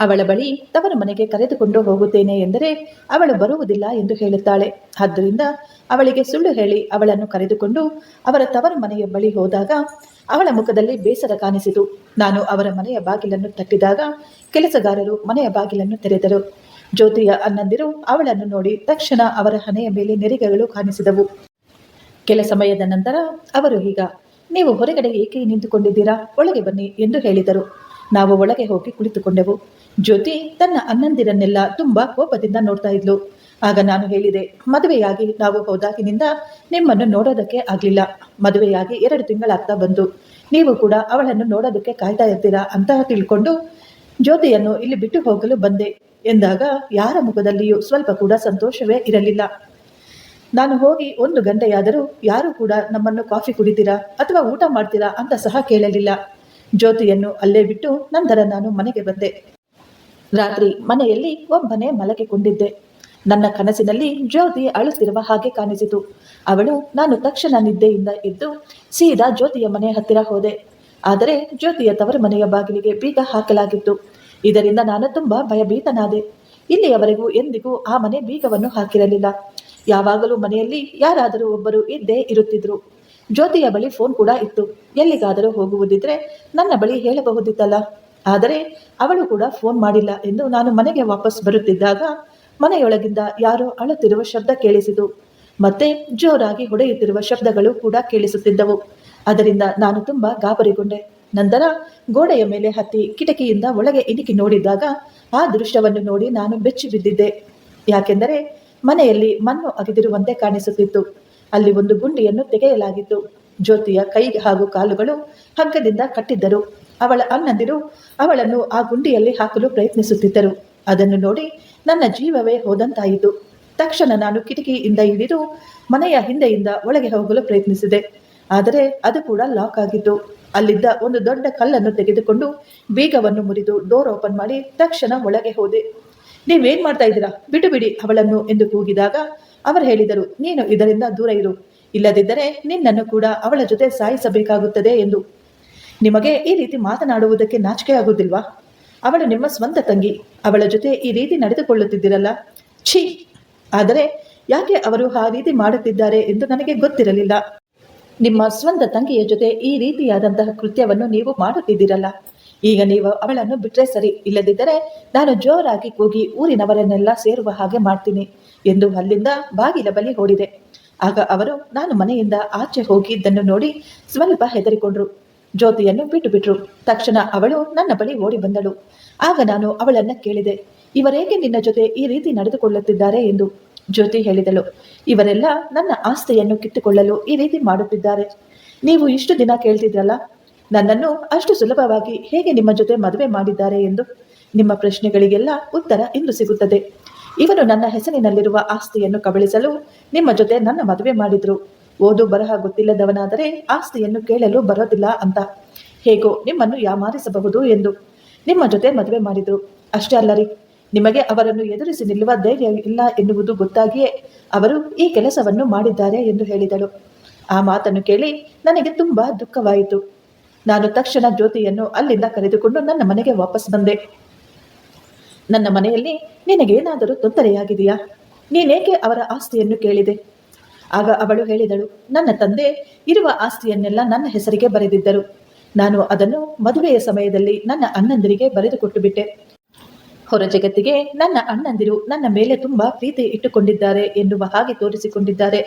ಅವಳ ಬಳಿ ತವರ ಮನೆಗೆ ಕರೆದುಕೊಂಡು ಹೋಗುತ್ತೇನೆ ಎಂದರೆ ಅವಳು ಬರುವುದಿಲ್ಲ ಎಂದು ಹೇಳುತ್ತಾಳೆ. ಆದ್ದರಿಂದ ಅವಳಿಗೆ ಸುಳ್ಳು ಹೇಳಿ ಅವಳನ್ನು ಕರೆದುಕೊಂಡು ಅವರ ತವರ ಮನೆಯ ಬಳಿ ಹೋದಾಗ ಅವಳ ಮುಖದಲ್ಲಿ ಬೇಸರ ಕಾಣಿಸಿತು. ನಾನು ಅವರ ಮನೆಯ ಬಾಗಿಲನ್ನು ತಟ್ಟಿದಾಗ ಕೆಲಸಗಾರರು ಮನೆಯ ಬಾಗಿಲನ್ನು ತೆರೆದರು. ಜ್ಯೋತಿಯ ಅಣ್ಣಂದಿರು ಅವಳನ್ನು ನೋಡಿ ತಕ್ಷಣ ಅವರ ಹಣೆಯ ಮೇಲೆ ನೆರಿಗೆಗಳು ಕಾಣಿಸಿದವು. ಕೆಲ ಸಮಯದ ನಂತರ ಅವರು ಈಗ ನೀವು ಹೊರಗಡೆ ಏಕೆ ನಿಂತುಕೊಂಡಿದ್ದೀರಾ? ಒಳಗೆ ಬನ್ನಿ ಎಂದು ಹೇಳಿದರು. ನಾವು ಒಳಗೆ ಹೋಗಿ ಕುಳಿತುಕೊಂಡೆವು. ಜ್ಯೋತಿ ತನ್ನ ಅಣ್ಣಂದಿರನ್ನೆಲ್ಲ ತುಂಬಾ ಕೋಪದಿಂದ ನೋಡ್ತಾ ಇದ್ಲು. ಆಗ ನಾನು ಹೇಳಿದೆ, ಮದುವೆಯಾಗಿ ನಾವು ಹೋದಾಗಿನಿಂದ ನಿಮ್ಮನ್ನು ನೋಡೋದಕ್ಕೆ ಆಗಲಿಲ್ಲ. ಮದುವೆಯಾಗಿ ಎರಡು ತಿಂಗಳಾಗ್ತಾ ಬಂದು, ನೀವು ಕೂಡ ಅವಳನ್ನು ನೋಡೋದಕ್ಕೆ ಕಾಯ್ತಾ ಇರ್ತೀರಾ ಅಂತ ತಿಳ್ಕೊಂಡು ಜ್ಯೋತಿಯನ್ನು ಇಲ್ಲಿ ಬಿಟ್ಟು ಹೋಗಲು ಬಂದೆ. ಎಂದಾಗ ಯಾರ ಮುಖದಲ್ಲಿಯೂ ಸ್ವಲ್ಪ ಕೂಡ ಸಂತೋಷವೇ ಇರಲಿಲ್ಲ. ನಾನು ಹೋಗಿ ಒಂದು ಗಂಟೆಯಾದರೂ ಯಾರು ಕೂಡ ನಮ್ಮನ್ನು ಕಾಫಿ ಕುಡಿತೀರಾ ಅಥವಾ ಊಟ ಮಾಡ್ತೀರಾ ಅಂತ ಸಹ ಕೇಳಲಿಲ್ಲ. ಜ್ಯೋತಿಯನ್ನು ಅಲ್ಲೇ ಬಿಟ್ಟು ನಂತರ ನಾನು ಮನೆಗೆ ಬಂದೆ. ರಾತ್ರಿ ಮನೆಯಲ್ಲಿ ಒಬ್ಬನೇ ಮಲಗಿಕೊಂಡಿದ್ದೆ ನನ್ನ ಕನಸಿನಲ್ಲಿ ಜ್ಯೋತಿ ಅಳುತ್ತಿರುವ ಹಾಗೆ ಕಾಣಿಸಿತು. ಅವಳು ನಾನು ತಕ್ಷಣ ನಿದ್ದೆಯಿಂದ ಎದ್ದು ಸೀದಾ ಜ್ಯೋತಿಯ ಮನೆ ಹತ್ತಿರ ಹೋದೆ. ಆದರೆ ಜ್ಯೋತಿಯ ತವರ ಮನೆಯ ಬಾಗಿಲಿಗೆ ಬೀಗ ಹಾಕಲಾಗಿತ್ತು. ಇದರಿಂದ ನಾನು ತುಂಬಾ ಭಯಭೀತನಾದೆ. ಇಲ್ಲಿಯವರೆಗೂ ಎಂದಿಗೂ ಆ ಮನೆ ಬೀಗವನ್ನು ಹಾಕಿರಲಿಲ್ಲ. ಯಾವಾಗಲೂ ಮನೆಯಲ್ಲಿ ಯಾರಾದರೂ ಒಬ್ಬರು ಇದ್ದೇ ಇರುತ್ತಿದ್ರು. ಜ್ಯೋತಿಯ ಬಳಿ ಫೋನ್ ಕೂಡ ಇತ್ತು. ಎಲ್ಲಿಗಾದರೂ ಹೋಗುವುದಿದ್ರೆ ನನ್ನ ಬಳಿ ಹೇಳಬಹುದಿತ್ತಲ್ಲ. ಆದರೆ ಅವಳು ಕೂಡ ಫೋನ್ ಮಾಡಿಲ್ಲ ಎಂದು ನಾನು ಮನೆಗೆ ವಾಪಸ್ ಬರುತ್ತಿದ್ದಾಗ ಮನೆಯೊಳಗಿಂದ ಯಾರೋ ಅಳುತ್ತಿರುವ ಶಬ್ದ ಕೇಳಿಸಿತು. ಮತ್ತೆ ಜೋರಾಗಿ ಹೊಡೆಯುತ್ತಿರುವ ಶಬ್ದಗಳು ಕೂಡ ಕೇಳಿಸುತ್ತಿದ್ದವು. ಅದರಿಂದ ನಾನು ತುಂಬಾ ಗಾಬರಿಗೊಂಡೆ. ನಂತರ ಗೋಡೆಯ ಮೇಲೆ ಹತ್ತಿ ಕಿಟಕಿಯಿಂದ ಒಳಗೆ ಇಣುಕಿ ನೋಡಿದಾಗ ಆ ದೃಶ್ಯವನ್ನು ನೋಡಿ ನಾನು ಬೆಚ್ಚಿ ಬಿದ್ದಿದ್ದೆ. ಯಾಕೆಂದರೆ ಮನೆಯಲ್ಲಿ ಮಣ್ಣು ಅಗೆದಿರುವಂತೆ ಕಾಣಿಸುತ್ತಿತ್ತು. ಅಲ್ಲಿ ಒಂದು ಗುಂಡಿಯನ್ನು ತೆಗೆಯಲಾಗಿತ್ತು. ಜ್ಯೋತಿಯ ಕೈ ಹಾಗೂ ಕಾಲುಗಳು ಹಗ್ಗದಿಂದ ಕಟ್ಟಿದ್ದರು. ಅವಳ ಅಣ್ಣಂದಿರು ಅವಳನ್ನು ಆ ಗುಂಡಿಯಲ್ಲಿ ಹಾಕಲು ಪ್ರಯತ್ನಿಸುತ್ತಿದ್ದರು. ಅದನ್ನು ನೋಡಿ ನನ್ನ ಜೀವವೇ ಹೋದಂತಾಯಿತು. ತಕ್ಷಣ ನಾನು ಕಿಟಕಿಯಿಂದ ಇಳಿದು ಮನೆಯ ಹಿಂದೆಯಿಂದ ಒಳಗೆ ಹೋಗಲು ಪ್ರಯತ್ನಿಸಿದೆ. ಆದರೆ ಅದು ಕೂಡ ಲಾಕ್ ಆಗಿತ್ತು. ಅಲ್ಲಿದ್ದ ಒಂದು ದೊಡ್ಡ ಕಲ್ಲನ್ನು ತೆಗೆದುಕೊಂಡು ಬೀಗವನ್ನು ಮುರಿದು ಡೋರ್ ಓಪನ್ ಮಾಡಿ ತಕ್ಷಣ ಒಳಗೆ ಹೋದೆ. ನೀವೇನ್ ಮಾಡ್ತಾ ಇದ್ದೀರಾ? ಬಿಡು ಬಿಡಿ ಅವಳನ್ನು ಎಂದು ಕೂಗಿದಾಗ ಅವರು ಹೇಳಿದರು, ನೀನು ಇದರಿಂದ ದೂರ ಇರು. ಇಲ್ಲದಿದ್ದರೆ ನಿನ್ನನ್ನು ಕೂಡ ಅವಳ ಜೊತೆ ಸಾಯಿಸಬೇಕಾಗುತ್ತದೆ ಎಂದು. ನಿಮಗೆ ಈ ರೀತಿ ಮಾತನಾಡುವುದಕ್ಕೆ ನಾಚಿಕೆ ಆಗುವುದಿಲ್ವಾ? ಅವಳು ನಿಮ್ಮ ಸ್ವಂತ ತಂಗಿ. ಅವಳ ಜೊತೆ ಈ ರೀತಿ ನಡೆದುಕೊಳ್ಳುತ್ತಿದ್ದಿರಲ್ಲ? ಛೀ! ಆದರೆ ಯಾಕೆ ಅವರು ಆ ರೀತಿ ಮಾಡುತ್ತಿದ್ದಾರೆ ಎಂದು ನನಗೆ ಗೊತ್ತಿರಲಿಲ್ಲ. ನಿಮ್ಮ ಸ್ವಂತ ತಂಗಿಯ ಜೊತೆ ಈ ರೀತಿಯಾದಂತಹ ಕೃತ್ಯವನ್ನು ನೀವು ಮಾಡುತ್ತಿದ್ದೀರಲ್ಲ? ಈಗ ನೀವು ಅವಳನ್ನು ಬಿಟ್ಟರೆ ಸರಿ. ಇಲ್ಲದಿದ್ದರೆ ನಾನು ಜೋರಾಗಿ ಕೂಗಿ ಊರಿನವರನ್ನೆಲ್ಲ ಸೇರುವ ಹಾಗೆ ಮಾಡ್ತೀನಿ ಎಂದು ಅಲ್ಲಿಂದ ಬಾಗಿಲ ಬಳಿ ಓಡಿದೆ. ಆಗ ಅವರು ನಾನು ಮನೆಯಿಂದ ಆಚೆ ಹೋಗಿದ್ದನ್ನು ನೋಡಿ ಸ್ವಲ್ಪ ಹೆದರಿಕೊಂಡ್ರು. ಜ್ಯೋತಿಯನ್ನು ಬಿಟ್ಟು ಬಿಟ್ರು ತಕ್ಷಣ ಅವಳು ನನ್ನ ಬಳಿ ಓಡಿ ಬಂದಳು. ಆಗ ನಾನು ಅವಳನ್ನ ಕೇಳಿದೆ, ಇವರೇಕೆ ನಿನ್ನ ಜೊತೆ ಈ ರೀತಿ ನಡೆದುಕೊಳ್ಳುತ್ತಿದ್ದಾರೆ? ಎಂದು ಜ್ಯೋತಿ ಹೇಳಿದಳು. ಇವರೆಲ್ಲ ನನ್ನ ಆಸ್ತಿಯನ್ನು ಕಿತ್ತುಕೊಳ್ಳಲು ಈ ರೀತಿ ಮಾಡುತ್ತಿದ್ದಾರೆ. ನೀವು ಇಷ್ಟು ದಿನ ಕೇಳ್ತಿದ್ರಲ್ಲ, ನನ್ನನ್ನು ಅಷ್ಟು ಸುಲಭವಾಗಿ ಹೇಗೆ ನಿಮ್ಮ ಜೊತೆ ಮದುವೆ ಮಾಡಿದ್ದಾರೆ? ಎಂದು ನಿಮ್ಮ ಪ್ರಶ್ನೆಗಳಿಗೆಲ್ಲ ಉತ್ತರ ಇಂದು ಸಿಗುತ್ತದೆ. ಇವರು ನನ್ನ ಹೆಸರಿನಲ್ಲಿರುವ ಆಸ್ತಿಯನ್ನು ಕಬಳಿಸಲು ನಿಮ್ಮ ಜೊತೆ ನನ್ನ ಮದುವೆ ಮಾಡಿದ್ರು. ಓದು ಬರಹ ಗೊತ್ತಿಲ್ಲದವನಾದರೆ ಆಸ್ತಿಯನ್ನು ಕೇಳಲು ಬರೋದಿಲ್ಲ ಅಂತ. ಹೇಗೋ ನಿಮ್ಮನ್ನು ಯಾಮಾರಿಸಬಹುದು ಎಂದು ನಿಮ್ಮ ಜೊತೆ ಮದುವೆ ಮಾಡಿದರು. ಅಷ್ಟೇ ಅಲ್ಲರಿ, ನಿಮಗೆ ಅವರನ್ನು ಎದುರಿಸಿ ನಿಲ್ಲುವ ಧೈರ್ಯ ಇಲ್ಲ ಎನ್ನುವುದು ಗೊತ್ತಾಗಿಯೇ ಅವರು ಈ ಕೆಲಸವನ್ನು ಮಾಡಿದ್ದಾರೆ ಎಂದು ಹೇಳಿದಳು. ಆ ಮಾತನ್ನು ಕೇಳಿ ನನಗೆ ತುಂಬಾ ದುಃಖವಾಯಿತು. ನಾನು ತಕ್ಷಣ ಜ್ಯೋತಿಯನ್ನು ಅಲ್ಲಿಂದ ಕರೆದುಕೊಂಡು ನನ್ನ ಮನೆಗೆ ವಾಪಸ್ ಬಂದೆ. ನನ್ನ ಮನೆಯಲ್ಲಿ ನಿನಗೇನಾದರೂ ತೊಂದರೆಯಾಗಿದೆಯಾ? ನೀನೇಕೆ ಅವರ ಆಸ್ತಿಯನ್ನು ಕೇಳಿದೆ? ಆಗ ಅವಳು ಹೇಳಿದಳು, ನನ್ನ ತಂದೆ ಇರುವ ಆಸ್ತಿಯನ್ನೆಲ್ಲ ನನ್ನ ಹೆಸರಿಗೆ ಬರೆದಿದ್ದರು. ನಾನು ಅದನ್ನು ಮದುವೆಯ ಸಮಯದಲ್ಲಿ ನನ್ನ ಅಣ್ಣಂದಿರಿಗೆ ಬರೆದುಕೊಟ್ಟು ಬಿಟ್ಟೆ. ಹೊರ ಜಗತ್ತಿಗೆ ನನ್ನ ಅಣ್ಣಂದಿರು ನನ್ನ ಮೇಲೆ ತುಂಬಾ ಪ್ರೀತಿ ಇಟ್ಟುಕೊಂಡಿದ್ದಾರೆ ಎನ್ನುವ ಹಾಗೆ ತೋರಿಸಿಕೊಂಡಿದ್ದಾರೆ.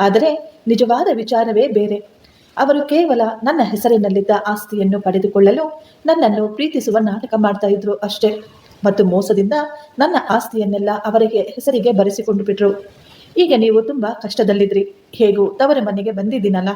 ಆದರೆ ನಿಜವಾದ ವಿಚಾರವೇ ಬೇರೆ. ಅವರು ಕೇವಲ ನನ್ನ ಹೆಸರಿನಲ್ಲಿದ್ದ ಆಸ್ತಿಯನ್ನು ಪಡೆದುಕೊಳ್ಳಲು ನನ್ನನ್ನು ಪ್ರೀತಿಸುವ ನಾಟಕ ಮಾಡ್ತಾ ಇದ್ರು ಅಷ್ಟೇ. ಮತ್ತು ಮೋಸದಿಂದ ನನ್ನ ಆಸ್ತಿಯನ್ನೆಲ್ಲ ಅವರಿಗೆ ಹೆಸರಿಗೆ ಬರೆಸಿಕೊಂಡು ಬಿಟ್ರು. ಈಗ ನೀವು ತುಂಬಾ ಕಷ್ಟದಲ್ಲಿದ್ರಿ. ಹೇಗೂ ತವರ ಮನೆಗೆ ಬಂದಿದ್ದೀನಲ್ಲ.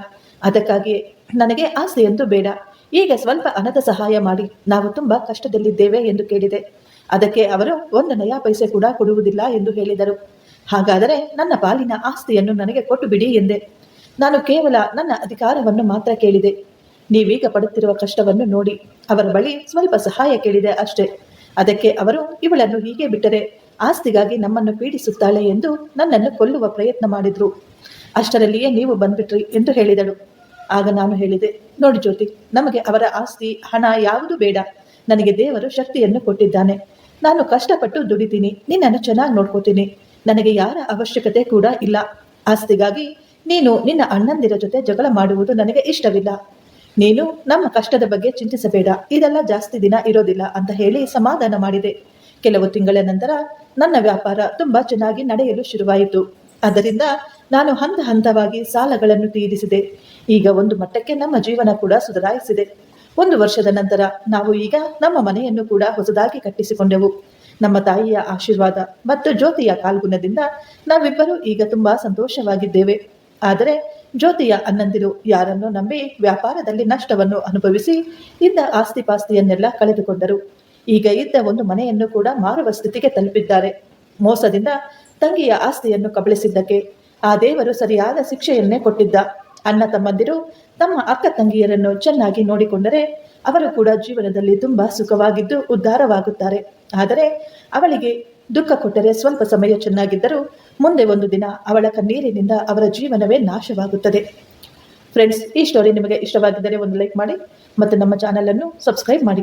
ಅದಕ್ಕಾಗಿ ನನಗೆ ಆಸ್ತಿಯಂತೂ ಬೇಡ. ಈಗ ಸ್ವಲ್ಪ ಹಣದ ಸಹಾಯ ಮಾಡಿ. ನಾವು ತುಂಬಾ ಕಷ್ಟದಲ್ಲಿದ್ದೇವೆ ಎಂದು ಕೇಳಿದೆ. ಅದಕ್ಕೆ ಅವರು ಒಂದು ನಯಾ ಪೈಸೆ ಕೂಡ ಕೊಡುವುದಿಲ್ಲ ಎಂದು ಹೇಳಿದರು. ಹಾಗಾದರೆ ನನ್ನ ಪಾಲಿನ ಆಸ್ತಿಯನ್ನು ನನಗೆ ಕೊಟ್ಟು ಬಿಡಿ ಎಂದೆ. ನಾನು ಕೇವಲ ನನ್ನ ಅಧಿಕಾರವನ್ನು ಮಾತ್ರ ಕೇಳಿದೆ. ನೀವೀಗ ಪಡುತ್ತಿರುವ ಕಷ್ಟವನ್ನು ನೋಡಿ. ಅವರ ಬಳಿ ಸ್ವಲ್ಪ ಸಹಾಯ ಕೇಳಿದೆ ಅಷ್ಟೇ. ಅದಕ್ಕೆ ಅವರು ಇವಳನ್ನು ಹೀಗೆ ಬಿಟ್ಟರೆ ಆಸ್ತಿಗಾಗಿ ನಮ್ಮನ್ನು ಪೀಡಿಸುತ್ತಾಳೆ ಎಂದು ನನ್ನನ್ನು ಕೊಲ್ಲುವ ಪ್ರಯತ್ನ ಮಾಡಿದ್ರು. ಅಷ್ಟರಲ್ಲಿಯೇ ನೀವು ಬಂದ್ಬಿಟ್ರಿ ಎಂದು ಹೇಳಿದಳು. ಆಗ ನಾನು ಹೇಳಿದೆ, ನೋಡಿ ಜ್ಯೋತಿ, ನಮಗೆ ಅವರ ಆಸ್ತಿ, ಹಣ ಯಾವುದು ಬೇಡ. ನನಗೆ ದೇವರು ಶಕ್ತಿಯನ್ನು ಕೊಟ್ಟಿದ್ದಾನೆ. ನಾನು ಕಷ್ಟಪಟ್ಟು ದುಡಿತೀನಿ, ನಿನ್ನನ್ನು ಚೆನ್ನಾಗಿ ನೋಡ್ಕೋತೀನಿ. ನನಗೆ ಯಾರ ಅವಶ್ಯಕತೆ ಕೂಡ ಇಲ್ಲ. ಆಸ್ತಿಗಾಗಿ ನೀನು ನಿನ್ನ ಅಣ್ಣಂದಿರ ಜೊತೆ ಜಗಳ ಮಾಡುವುದು ನನಗೆ ಇಷ್ಟವಿಲ್ಲ. ನೀನು ನಮ್ಮ ಕಷ್ಟದ ಬಗ್ಗೆ ಚಿಂತಿಸಬೇಡ. ಇದೆಲ್ಲ ಜಾಸ್ತಿ ದಿನ ಇರೋದಿಲ್ಲ ಅಂತ ಹೇಳಿ ಸಮಾಧಾನ ಮಾಡಿದೆ. ಕೆಲವು ತಿಂಗಳ ನಂತರ ನನ್ನ ವ್ಯಾಪಾರ ತುಂಬಾ ಚೆನ್ನಾಗಿ ನಡೆಯಲು ಶುರುವಾಯಿತು. ಅದರಿಂದ ನಾನು ಹಂತ ಹಂತವಾಗಿ ಸಾಲಗಳನ್ನು ತೀರಿಸಿದೆ. ಈಗ ಒಂದು ಮಟ್ಟಕ್ಕೆ ನಮ್ಮ ಜೀವನ ಕೂಡ ಸುಧಾರಿಸಿದೆ. ಒಂದು ವರ್ಷದ ನಂತರ ನಾವು ಈಗ ನಮ್ಮ ಮನೆಯನ್ನು ಕೂಡ ಹೊಸದಾಗಿ ಕಟ್ಟಿಸಿಕೊಂಡೆವು. ನಮ್ಮ ತಾಯಿಯ ಆಶೀರ್ವಾದ ಮತ್ತು ಜ್ಯೋತಿಯ ಕಾಲ್ಗುಣದಿಂದ ನಾವಿಬ್ಬರು ಈಗ ತುಂಬಾ ಸಂತೋಷವಾಗಿದ್ದೇವೆ. ಆದರೆ ಜ್ಯೋತಿಯ ಅಣ್ಣಂದಿರು ಯಾರನ್ನೋ ನಂಬಿ ವ್ಯಾಪಾರದಲ್ಲಿ ನಷ್ಟವನ್ನು ಅನುಭವಿಸಿ ಇದ್ದ ಆಸ್ತಿಪಾಸ್ತಿಯನ್ನೆಲ್ಲ ಕಳೆದುಕೊಂಡರು. ಈಗ ಇದ್ದ ಒಂದು ಮನೆಯನ್ನು ಕೂಡ ಮಾರುವ ಸ್ಥಿತಿಗೆ ತಲುಪಿದ್ದಾರೆ. ಮೋಸದಿಂದ ತಂಗಿಯ ಆಸ್ತಿಯನ್ನು ಕಬಳಿಸಿದ್ದಕ್ಕೆ ಆ ದೇವರು ಸರಿಯಾದ ಶಿಕ್ಷೆಯನ್ನೇ ಕೊಟ್ಟಿದ್ದ. ಅಣ್ಣ ತಮ್ಮಂದಿರು ತಮ್ಮ ಅಕ್ಕ ತಂಗಿಯರನ್ನು ಚೆನ್ನಾಗಿ ನೋಡಿಕೊಂಡರೆ ಅವರು ಕೂಡ ಜೀವನದಲ್ಲಿ ತುಂಬಾ ಸುಖವಾಗಿದ್ದು ಉದ್ಧಾರವಾಗುತ್ತಾರೆ. ಆದರೆ ಅವಳಿಗೆ ದುಃಖ ಕೊಟ್ಟರೆ ಸ್ವಲ್ಪ ಸಮಯ ಚೆನ್ನಾಗಿದ್ದರೂ ಮುಂದೆ ಒಂದು ದಿನ ಅವಳ ಕಣ್ಣೀರಿನಿಂದ ಅವರ ಜೀವನವೇ ನಾಶವಾಗುತ್ತದೆ. ಫ್ರೆಂಡ್ಸ್ ಈ ಸ್ಟೋರಿ ನಿಮಗೆ ಇಷ್ಟವಾಗಿದ್ದರೆ ಒಂದು ಲೈಕ್ ಮಾಡಿ ಮತ್ತು ನಮ್ಮ ಚಾನಲನ್ನು ಸಬ್ಸ್ಕ್ರೈಬ್ ಮಾಡಿ.